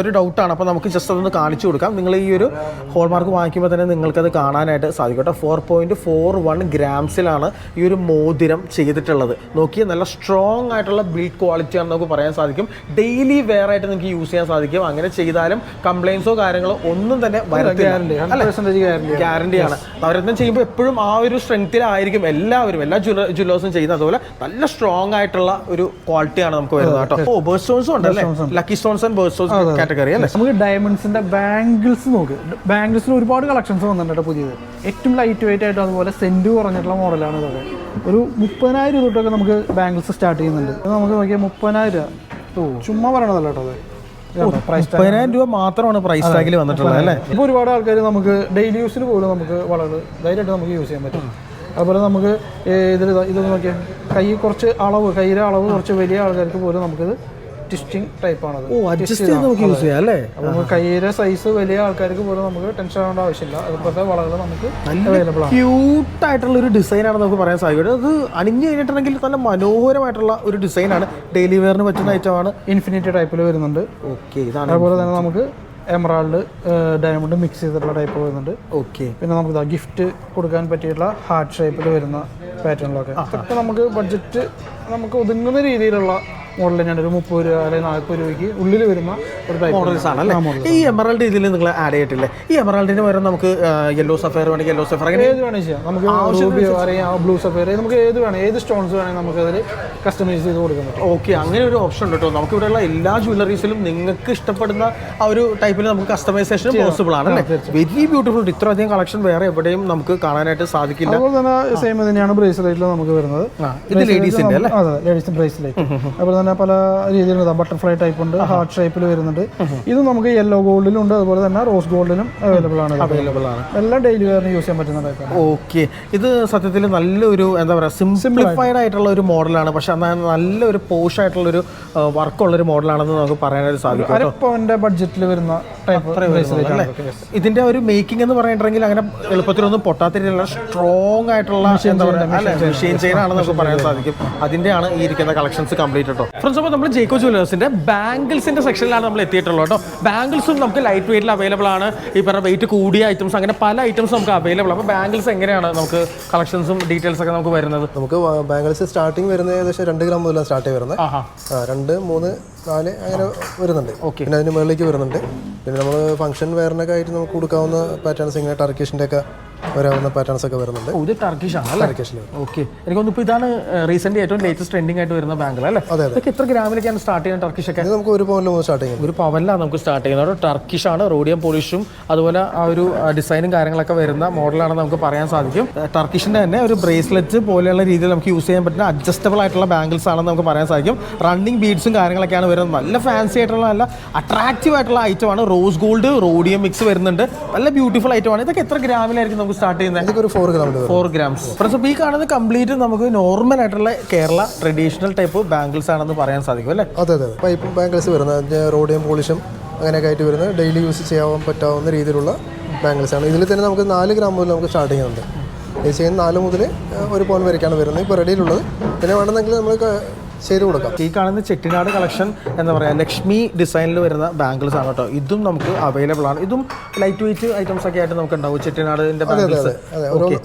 ഒരു ഡൗട്ടാണ് അപ്പോൾ നമുക്ക് ജസ്റ്റ് അതൊന്ന് കാണിച്ചു കൊടുക്കാം. നിങ്ങൾ ഈ ഒരു ഹോൾമാർക്ക് വാങ്ങിക്കുമ്പോൾ തന്നെ നിങ്ങൾക്കത് കാണാനായിട്ട് സാധിക്കും കേട്ടോ. ഫോർ പോയിന്റ് ഫോർ വൺ ഗ്രാംസിലാണ് ഈ ഒരു മോതിരം ചെയ്തിട്ടുള്ളത്. നോക്കിയാൽ നല്ല സ്ട്രോങ് ആയിട്ടുള്ള ബിൽഡ് ക്വാളിറ്റി ആണെന്ന് നമുക്ക് പറയാൻ സാധിക്കും. ഡെയിലി വെയർ ആയിട്ട് നിങ്ങൾക്ക് യൂസ് ചെയ്യാൻ സാധിക്കും. അങ്ങനെ ചെയ്താലും കംപ്ലൈൻസോ കാര്യങ്ങളോ ഒന്നും തന്നെ ഗ്യാരണ്ടിയാണ് നവരത്നം ചെയ്യുമ്പോൾ എപ്പോഴും ആ ഒരു സ്ട്രെങ്ത്തിലായിരിക്കും എല്ലാവരും എല്ലാ ജ്വല്ലേഴ്സും ചെയ്യുന്നത്. അതുപോലെ നല്ല സ്ട്രോങ് ആയിട്ടുള്ള ഒരു ക്വാളിറ്റിയാണ് നമുക്ക് വരുന്നത് കേട്ടോ. ഓ ബേർഡ് സ്റ്റോൺസും ഉണ്ടല്ലേ lucky stones and bird stones category അല്ലേ? നമുക്ക് ഡയമണ്ട്സിന്റെ ബാംഗിൾസ് നോക്ക്. ബാംഗിൾസിൽ ഒരുപാട് കളക്ഷൻസ് വന്നിട്ടുണ്ട് പുതിയത്. ഏറ്റവും ലൈറ്റ് വെയിറ്റ് ആയിട്ട് അതുപോലെ സെന്റ് കുറഞ്ഞിട്ടുള്ള മോഡലാണ് ഇതൊക്കെ ഒരു മുപ്പതിനായിരം തൊട്ടൊക്കെ നമുക്ക് ബാംഗിൾസ് സ്റ്റാർട്ട് ചെയ്യുന്നുണ്ട്. നമുക്ക് നോക്കിയാൽ മുപ്പതിനായിരം രൂപ. ചുമ്മാ പറയണതല്ലോ കേട്ടോ അത്. മുപ്പതിനായിരം രൂപ മാത്രമാണ് പ്രൈസ് ടാഗിൽ വന്നിട്ടുള്ളത് അല്ലേ? ഇപ്പോൾ ഒരുപാട് ആൾക്കാർ നമുക്ക് ഡെയിലി യൂസിന് പോലും നമുക്ക് വളകൾ ധൈര്യമായിട്ട് നമുക്ക് യൂസ് ചെയ്യാൻ പറ്റും. അതുപോലെ നമുക്ക് ഇതിൽ ഇത് നോക്കിയാൽ കൈ കുറച്ച് അളവ് കയ്യിലെ അളവ് കുറച്ച് വലിയ ആൾക്കാർക്ക് പോലും നമുക്കിത് ട്വിസ്റ്റിംഗ് ടൈപ്പ് ഓ അഡ്ജസ്റ്റ് ചെയ്ത് നമുക്ക് യൂസ് ചെയ്യാം അല്ലേ? നമുക്ക് കയ്യിലെ സൈസ് വലിയ ആൾക്കാർക്ക് പോലും നമുക്ക് ടെൻഷൻ ആവേണ്ട ആവശ്യമില്ല. അതുപോലത്തെ വളകൾ നമുക്ക് അവൈലബിൾ ആണ്. ക്യൂട്ട് ആയിട്ടുള്ള ഒരു ഡിസൈൻ ആണ് നമുക്ക് പറയാൻ സാധിക്കും. അത് അണിഞ്ഞു കഴിഞ്ഞിട്ടുണ്ടെങ്കിൽ നല്ല മനോഹരമായിട്ടുള്ള ഒരു ഡിസൈൻ ആണ്. ഡെയിലി വെയറിന് പറ്റുന്ന ഐറ്റമാണ് ഇൻഫിനിറ്റി ടൈപ്പിൽ വരുന്നുണ്ട്. ഓക്കെ ഇതാണ് അതുപോലെ തന്നെ നമുക്ക് എമറാൾഡ് ഡയമണ്ട് മിക്സ് ചെയ്തിട്ടുള്ള ടൈപ്പ് വരുന്നുണ്ട്. ഓക്കെ പിന്നെ നമുക്ക് ഗിഫ്റ്റ് കൊടുക്കാൻ പറ്റിയിട്ടുള്ള ഹാർട്ട് ഷേപ്പിൽ വരുന്ന പാറ്റേണിലൊക്കെ അതൊക്കെ നമുക്ക് ബഡ്ജറ്റ് നമുക്ക് ഒതുങ്ങുന്ന രീതിയിലുള്ള മോഡൽ തന്നെയാണ് ഒരു മുപ്പത് രൂപ അല്ലെങ്കിൽ നാൽപ്പത് രൂപയ്ക്ക് ഉള്ളിൽ വരുന്ന ഒരു ടൈപ്പ് മോഡൽസ് ആണ് അല്ലേ ഈ എമറാൾഡ് ഇതിൽ നിങ്ങൾ ആഡ് ചെയ്തിട്ടില്ലേ? ഈ എമറാൾഡിന് പകരം നമുക്ക് യെല്ലോ സഫയർ വേണമെങ്കിൽ യെല്ലോ സഫയർ അങ്ങനെ ഏത് വേണമെങ്കിൽ ചെയ്യാം. നമുക്ക് റൂബിയോ അറിയാം ബ്ലൂ സഫയർ നമുക്ക് ഏത് വേണം ഏത് സ്റ്റോൺസ് വേണമെങ്കിൽ നമുക്ക് അതിൽ കസ്റ്റമൈസ് ചെയ്ത് കൊടുക്കാൻ പറ്റും. ഓക്കെ അങ്ങനെ ഒരു ഓപ്ഷൻ ഉണ്ട് കേട്ടോ. നമുക്ക് ഇവിടെയുള്ള എല്ലാ ജ്വല്ലറീസിലും നിങ്ങൾക്ക് ഇഷ്ടപ്പെടുന്ന ആ ഒരു ടൈപ്പിൽ നമുക്ക് കസ്റ്റമൈസേഷൻ പോസിബിൾ ആണ് അല്ലേ? വെരി ബ്യൂട്ടിഫുൾ ഇത്ര ഇത്രയധികം കളക്ഷൻ വേറെ എവിടെയും നമുക്ക് കാണാനായിട്ട് സാധിക്കില്ല. അതുപോലെ തന്നെ സെയിം തന്നെയാണ് ബ്രേസ്ലെറ്റിൽ നമുക്ക് വരുന്നത്. ഇത് ലേഡീസിന്റെ അല്ലേ? അതെ ലേഡീസ് ബ്രേസ്ലെറ്റ് അതുപോലെ തന്നെ പല രീതിയിലുള്ള ബട്ടർഫ്ലൈ ടൈപ്പ് ഉണ്ട് ഹാർട്ട് ഷേപ്പിൽ വരുന്നുണ്ട്. ഇത് നമുക്ക് യെല്ലോ ഗോൾഡിലും ഉണ്ട് അതുപോലെ തന്നെ റോസ് ഗോൾഡിലും അവൈലബിൾ ആണ്. അവൈലബിൾ ആണ്. എല്ലാം ഡെയിലി വെയറിന് യൂസ് ചെയ്യാൻ പറ്റുന്ന ടൈപ്പാണ് ഓക്കെ ഇത് സത്യത്തിൽ നല്ലൊരു എന്താ പറയുക സിംപ്ലിഫൈഡ് ആയിട്ടുള്ള ഒരു മോഡലാണ് പക്ഷെ എന്നാൽ നല്ലൊരു പോഷ് ആയിട്ടുള്ള ഒരു വർക്കുള്ള ഒരു മോഡലാണെന്ന് നമുക്ക് പറയാനായിട്ട് സാധിക്കും കേട്ടോ. അരപ്പവന്റെ ബഡ്ജറ്റിൽ വരുന്ന ടൈപ്പ്. ഇതിന്റെ ഒരു മേക്കിംഗ് എന്ന് പറഞ്ഞിട്ടുണ്ടെങ്കിൽ അങ്ങനെ എളുപ്പത്തിലൊന്നും പൊട്ടാത്ത രീതിയിലുള്ള സ്ട്രോങ് ആയിട്ടുള്ള എന്താ പറയുക മെഷീൻ ചെയിൻ ആണെന്ന് നമുക്ക് പറയാൻ സാധിക്കും. അതിന്റെയാണ് ഈ ഇരിക്കുന്ന കളക്ഷൻസ് കംപ്ലീറ്റ് കേട്ടോ. ഫ്രണ്ട്സ് അപ്പോൾ നമ്മൾ ജേക്കോ ജ്വല്ലേഴ്സിന്റെ ബാംഗിൾസിന്റെ സെക്ഷനിലാണ് നമ്മൾ എത്തിയിട്ടുള്ളത് കേട്ടോ. ബാംഗിൾസും നമുക്ക് ലൈറ്റ് വെയിറ്റിൽ അവൈലബിൾ ആണ്. ഈ പറഞ്ഞ വെയിറ്റ് കൂടിയ ഐറ്റംസ് അങ്ങനെ പല ഐറ്റംസ് നമുക്ക് അവൈലബിൾ അപ്പോൾ ബാംഗിൾസ് എങ്ങനെയാണ് നമുക്ക് കളക്ഷൻസും ഡീറ്റെയിൽസ് ഒക്കെ നമുക്ക് വരുന്നത്? നമുക്ക് ബാംഗിൾസ് സ്റ്റാർട്ടിങ് വരുന്നത് ഏകദേശം രണ്ട് ഗ്രാം മുതലാണ് സ്റ്റാർട്ട് വരുന്നത് രണ്ട് മൂന്ന് നാല് അങ്ങനെ വരുന്നുണ്ട്. പിന്നെ അതിന് മുകളിലേക്ക് വരുന്നുണ്ട്. പിന്നെ നമ്മൾ ഫംഗ്ഷൻ വെയറിനൊക്കെ ആയിട്ട് നമുക്ക് കൊടുക്കാവുന്ന പാറ്റേൺസ് ഇങ്ങനെ ടർക്കിഷിന്റെ ഒക്കെ വരാവുന്ന പാറ്റേൺസ് ഒക്കെ വരുന്നുണ്ട്. ഇത് ടർക്കിഷ് ആണ് ടർക്കിഷിൽ ഓക്കെ എനിക്ക് ഇപ്പോൾ ഇതാണ് റീസെന്റ് ഏറ്റവും ലേറ്റസ്റ്റ് ട്രെൻഡിങ് ആയിട്ട് വരുന്ന ബാങ്കിൾ അല്ലേ? അതെ, ഇതൊക്കെ എത്ര ഗ്രാമിലേക്കാണ് സ്റ്റാർട്ട് ചെയ്യുന്നത് ടർക്കിഷ് ഒക്കെ? നമുക്ക് ഒരു പവനിൽ സ്റ്റാർട്ട് ചെയ്യുന്നത് ഒരു പവനിലാണ് നമുക്ക് സ്റ്റാർട്ട് ചെയ്യുന്നത്. ടർക്കിഷ് ആണ് റോഡിയം പോളിഷും അതുപോലെ ആ ഒരു ഡിസൈനും കാര്യങ്ങളൊക്കെ വരുന്ന മോഡലാണ് നമുക്ക് പറയാൻ സാധിക്കും. ടർക്കിഷിന്റെ തന്നെ ഒരു ബ്രേസ്ലെറ്റ് പോലെയുള്ള രീതിയിൽ നമുക്ക് യൂസ് ചെയ്യാൻ പറ്റുന്ന അഡ്ജസ്റ്റബിൾ ആയിട്ടുള്ള ബാങ്കിൾസ് ആണെന്ന് നമുക്ക് പറയാൻ സാധിക്കും. റണ്ണിങ് ബീഡ്സും കാര്യങ്ങളൊക്കെയാണ് വരുന്നത്. നല്ല ഫാൻസി ആയിട്ടുള്ള നല്ല അട്രാക്റ്റീവ് ആയിട്ടുള്ള ഐറ്റമാണ് റോസ് ഗോൾഡ് റോഡിയം മിക്സ് വരുന്നുണ്ട്. നല്ല ബ്യൂട്ടിഫുൾ ഐറ്റമാണ് ഇതൊക്കെ എത്ര ഗ്രാമിലായിരിക്കും നമുക്ക് സ്റ്റാർട്ട് ചെയ്യുന്നത്? ഇതൊക്കെ ഒരു four gram four grams friends ഈ കാണുന്നത് കംപ്ലീറ്റ് നമുക്ക് നോർമൽ ആയിട്ടുള്ള കേരള ട്രഡീഷണൽ ടൈപ്പ് ബാംഗിൾസ് ആണെന്ന് പറയാൻ സാധിക്കും അല്ലേ? അതെ അതെ പൈപ്പ് ബാംഗിൾസ് വരുന്നത്. റോഡിയം പോളിഷും അങ്ങനെയൊക്കെ ആയിട്ട് വരുന്നത് ഡെയിലി യൂസ് ചെയ്യാൻ പറ്റാവുന്ന രീതിയിലുള്ള ബാംഗിൾസ് ആണ്. ഇതിൽ തന്നെ നമുക്ക് നാല് ഗ്രാം മുതൽ നമുക്ക് സ്റ്റാർട്ട് ചെയ്യുന്നുണ്ട്. ഏഷ്യയിൽ നാല് മുതൽ ഒരു പോൺ വരയ്ക്കാണ് വരുന്നത്. ഇപ്പോൾ റെഡിയിലുള്ളത് പിന്നെ വേണമെന്നെങ്കിൽ നമ്മൾ ചെയ്ത് കൊടുക്കാം. ഈ കാണുന്ന ചെട്ടിനാട് കളക്ഷൻ എന്താ പറയുക ലക്ഷ്മി ഡിസൈനിൽ വരുന്ന ബാംഗിൾസ് ആണ് കേട്ടോ. ഇതും നമുക്ക് അവൈലബിൾ ആണ്. ഇതും ലൈറ്റ് വെയിറ്റ് ഐറ്റംസ് ഒക്കെ ആയിട്ട് നമുക്ക് ഉണ്ടാവും. ചെട്ടിനാടിന്റെ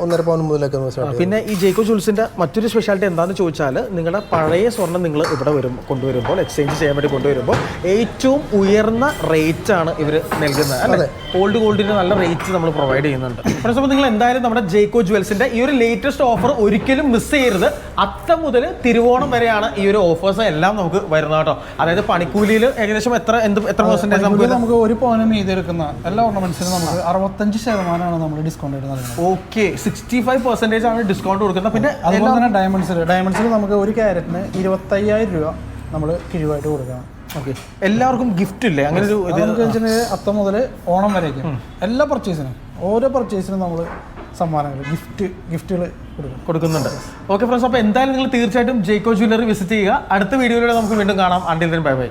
ഒന്നര പവൻ മുതലൊക്കെ പിന്നെ ഈ ജേക്കോ ജൂൾസിന്റെ മറ്റൊരു സ്പെഷ്യാലിറ്റി എന്താണെന്ന് ചോദിച്ചാൽ നിങ്ങളുടെ പഴയ സ്വർണം നിങ്ങൾ ഇവിടെ വരും കൊണ്ടുവരുമ്പോൾ എക്സ്ചേഞ്ച് ചെയ്യാൻ വേണ്ടി കൊണ്ടുവരുമ്പോൾ ഏറ്റവും ഉയർന്ന റേറ്റ് ആണ് ഇവർ നൽകുന്നത് അല്ലേ? ഓൾഡ് ഗോൾഡിന് നല്ല റേറ്റ് നമ്മൾ പ്രൊവൈഡ് ചെയ്യുന്നുണ്ട്. അപ്പോൾ നിങ്ങൾ എന്തായാലും നമ്മുടെ ജേക്കോ ജുവൽസിന്റെ ഈ ഒരു ലേറ്റസ്റ്റ് ഓഫർ ഒരിക്കലും മിസ് ചെയ്യരുത്. അത്തം മുതൽ തിരുവോണം വരെയാണ് ഈ ഒരു ഓഫേഴ്സ് എല്ലാം നമുക്ക് വരുന്ന കേട്ടോ. അതായത് പണിക്കൂലിയിൽ ഏകദേശം എത്ര എന്ത് എത്ര പെർസെന്റേജ് നമുക്ക് നമുക്ക് ഒരു പവനും ചെയ്തെടുക്കുന്ന എല്ലാ ഓർണമെന്റ്സിനും നമുക്ക് അറുപത്തഞ്ച് ശതമാനമാണ് നമ്മൾ ഡിസ്കൗണ്ട് ആയിട്ട് നൽകുന്നത് ഓക്കെ സിക്സ്റ്റി ഫൈവ് പെർസെന്റേജ് ആണ് ഡിസ്കൗണ്ട് കൊടുക്കുന്നത്. പിന്നെ അതുപോലെ തന്നെ ഡയമണ്ട്സിൽ ഡയമണ്ട്സിൽ നമുക്ക് ഒരു ക്യാരറ്റിന് ഇരുപത്തയ്യായിരം രൂപ നമ്മൾ കിഴിവായിട്ട് കൊടുക്കണം. ഓക്കെ എല്ലാവർക്കും ഗിഫ്റ്റ് ഇല്ലേ? അങ്ങനെ ഒരു അത് അത്തം മുതൽ ഓണം വരേക്കും. എല്ലാ പർച്ചേസിനും ഓരോ പർച്ചേസിനും നമ്മൾ സമ്മാനങ്ങൾ ഗിഫ്റ്റ് ഗിഫ്റ്റുകൾ കൊടുക്കും. കൊടുക്കുന്നുണ്ട്. ഓക്കെ ഫ്രണ്ട്സ് അപ്പോൾ എന്തായാലും നിങ്ങൾ തീർച്ചയായിട്ടും ജേക്കോ ജ്വല്ലറി വിസിറ്റ് ചെയ്യുക. അടുത്ത വീഡിയോയിലൂടെ നമുക്ക് വീണ്ടും കാണാം. Until bye bye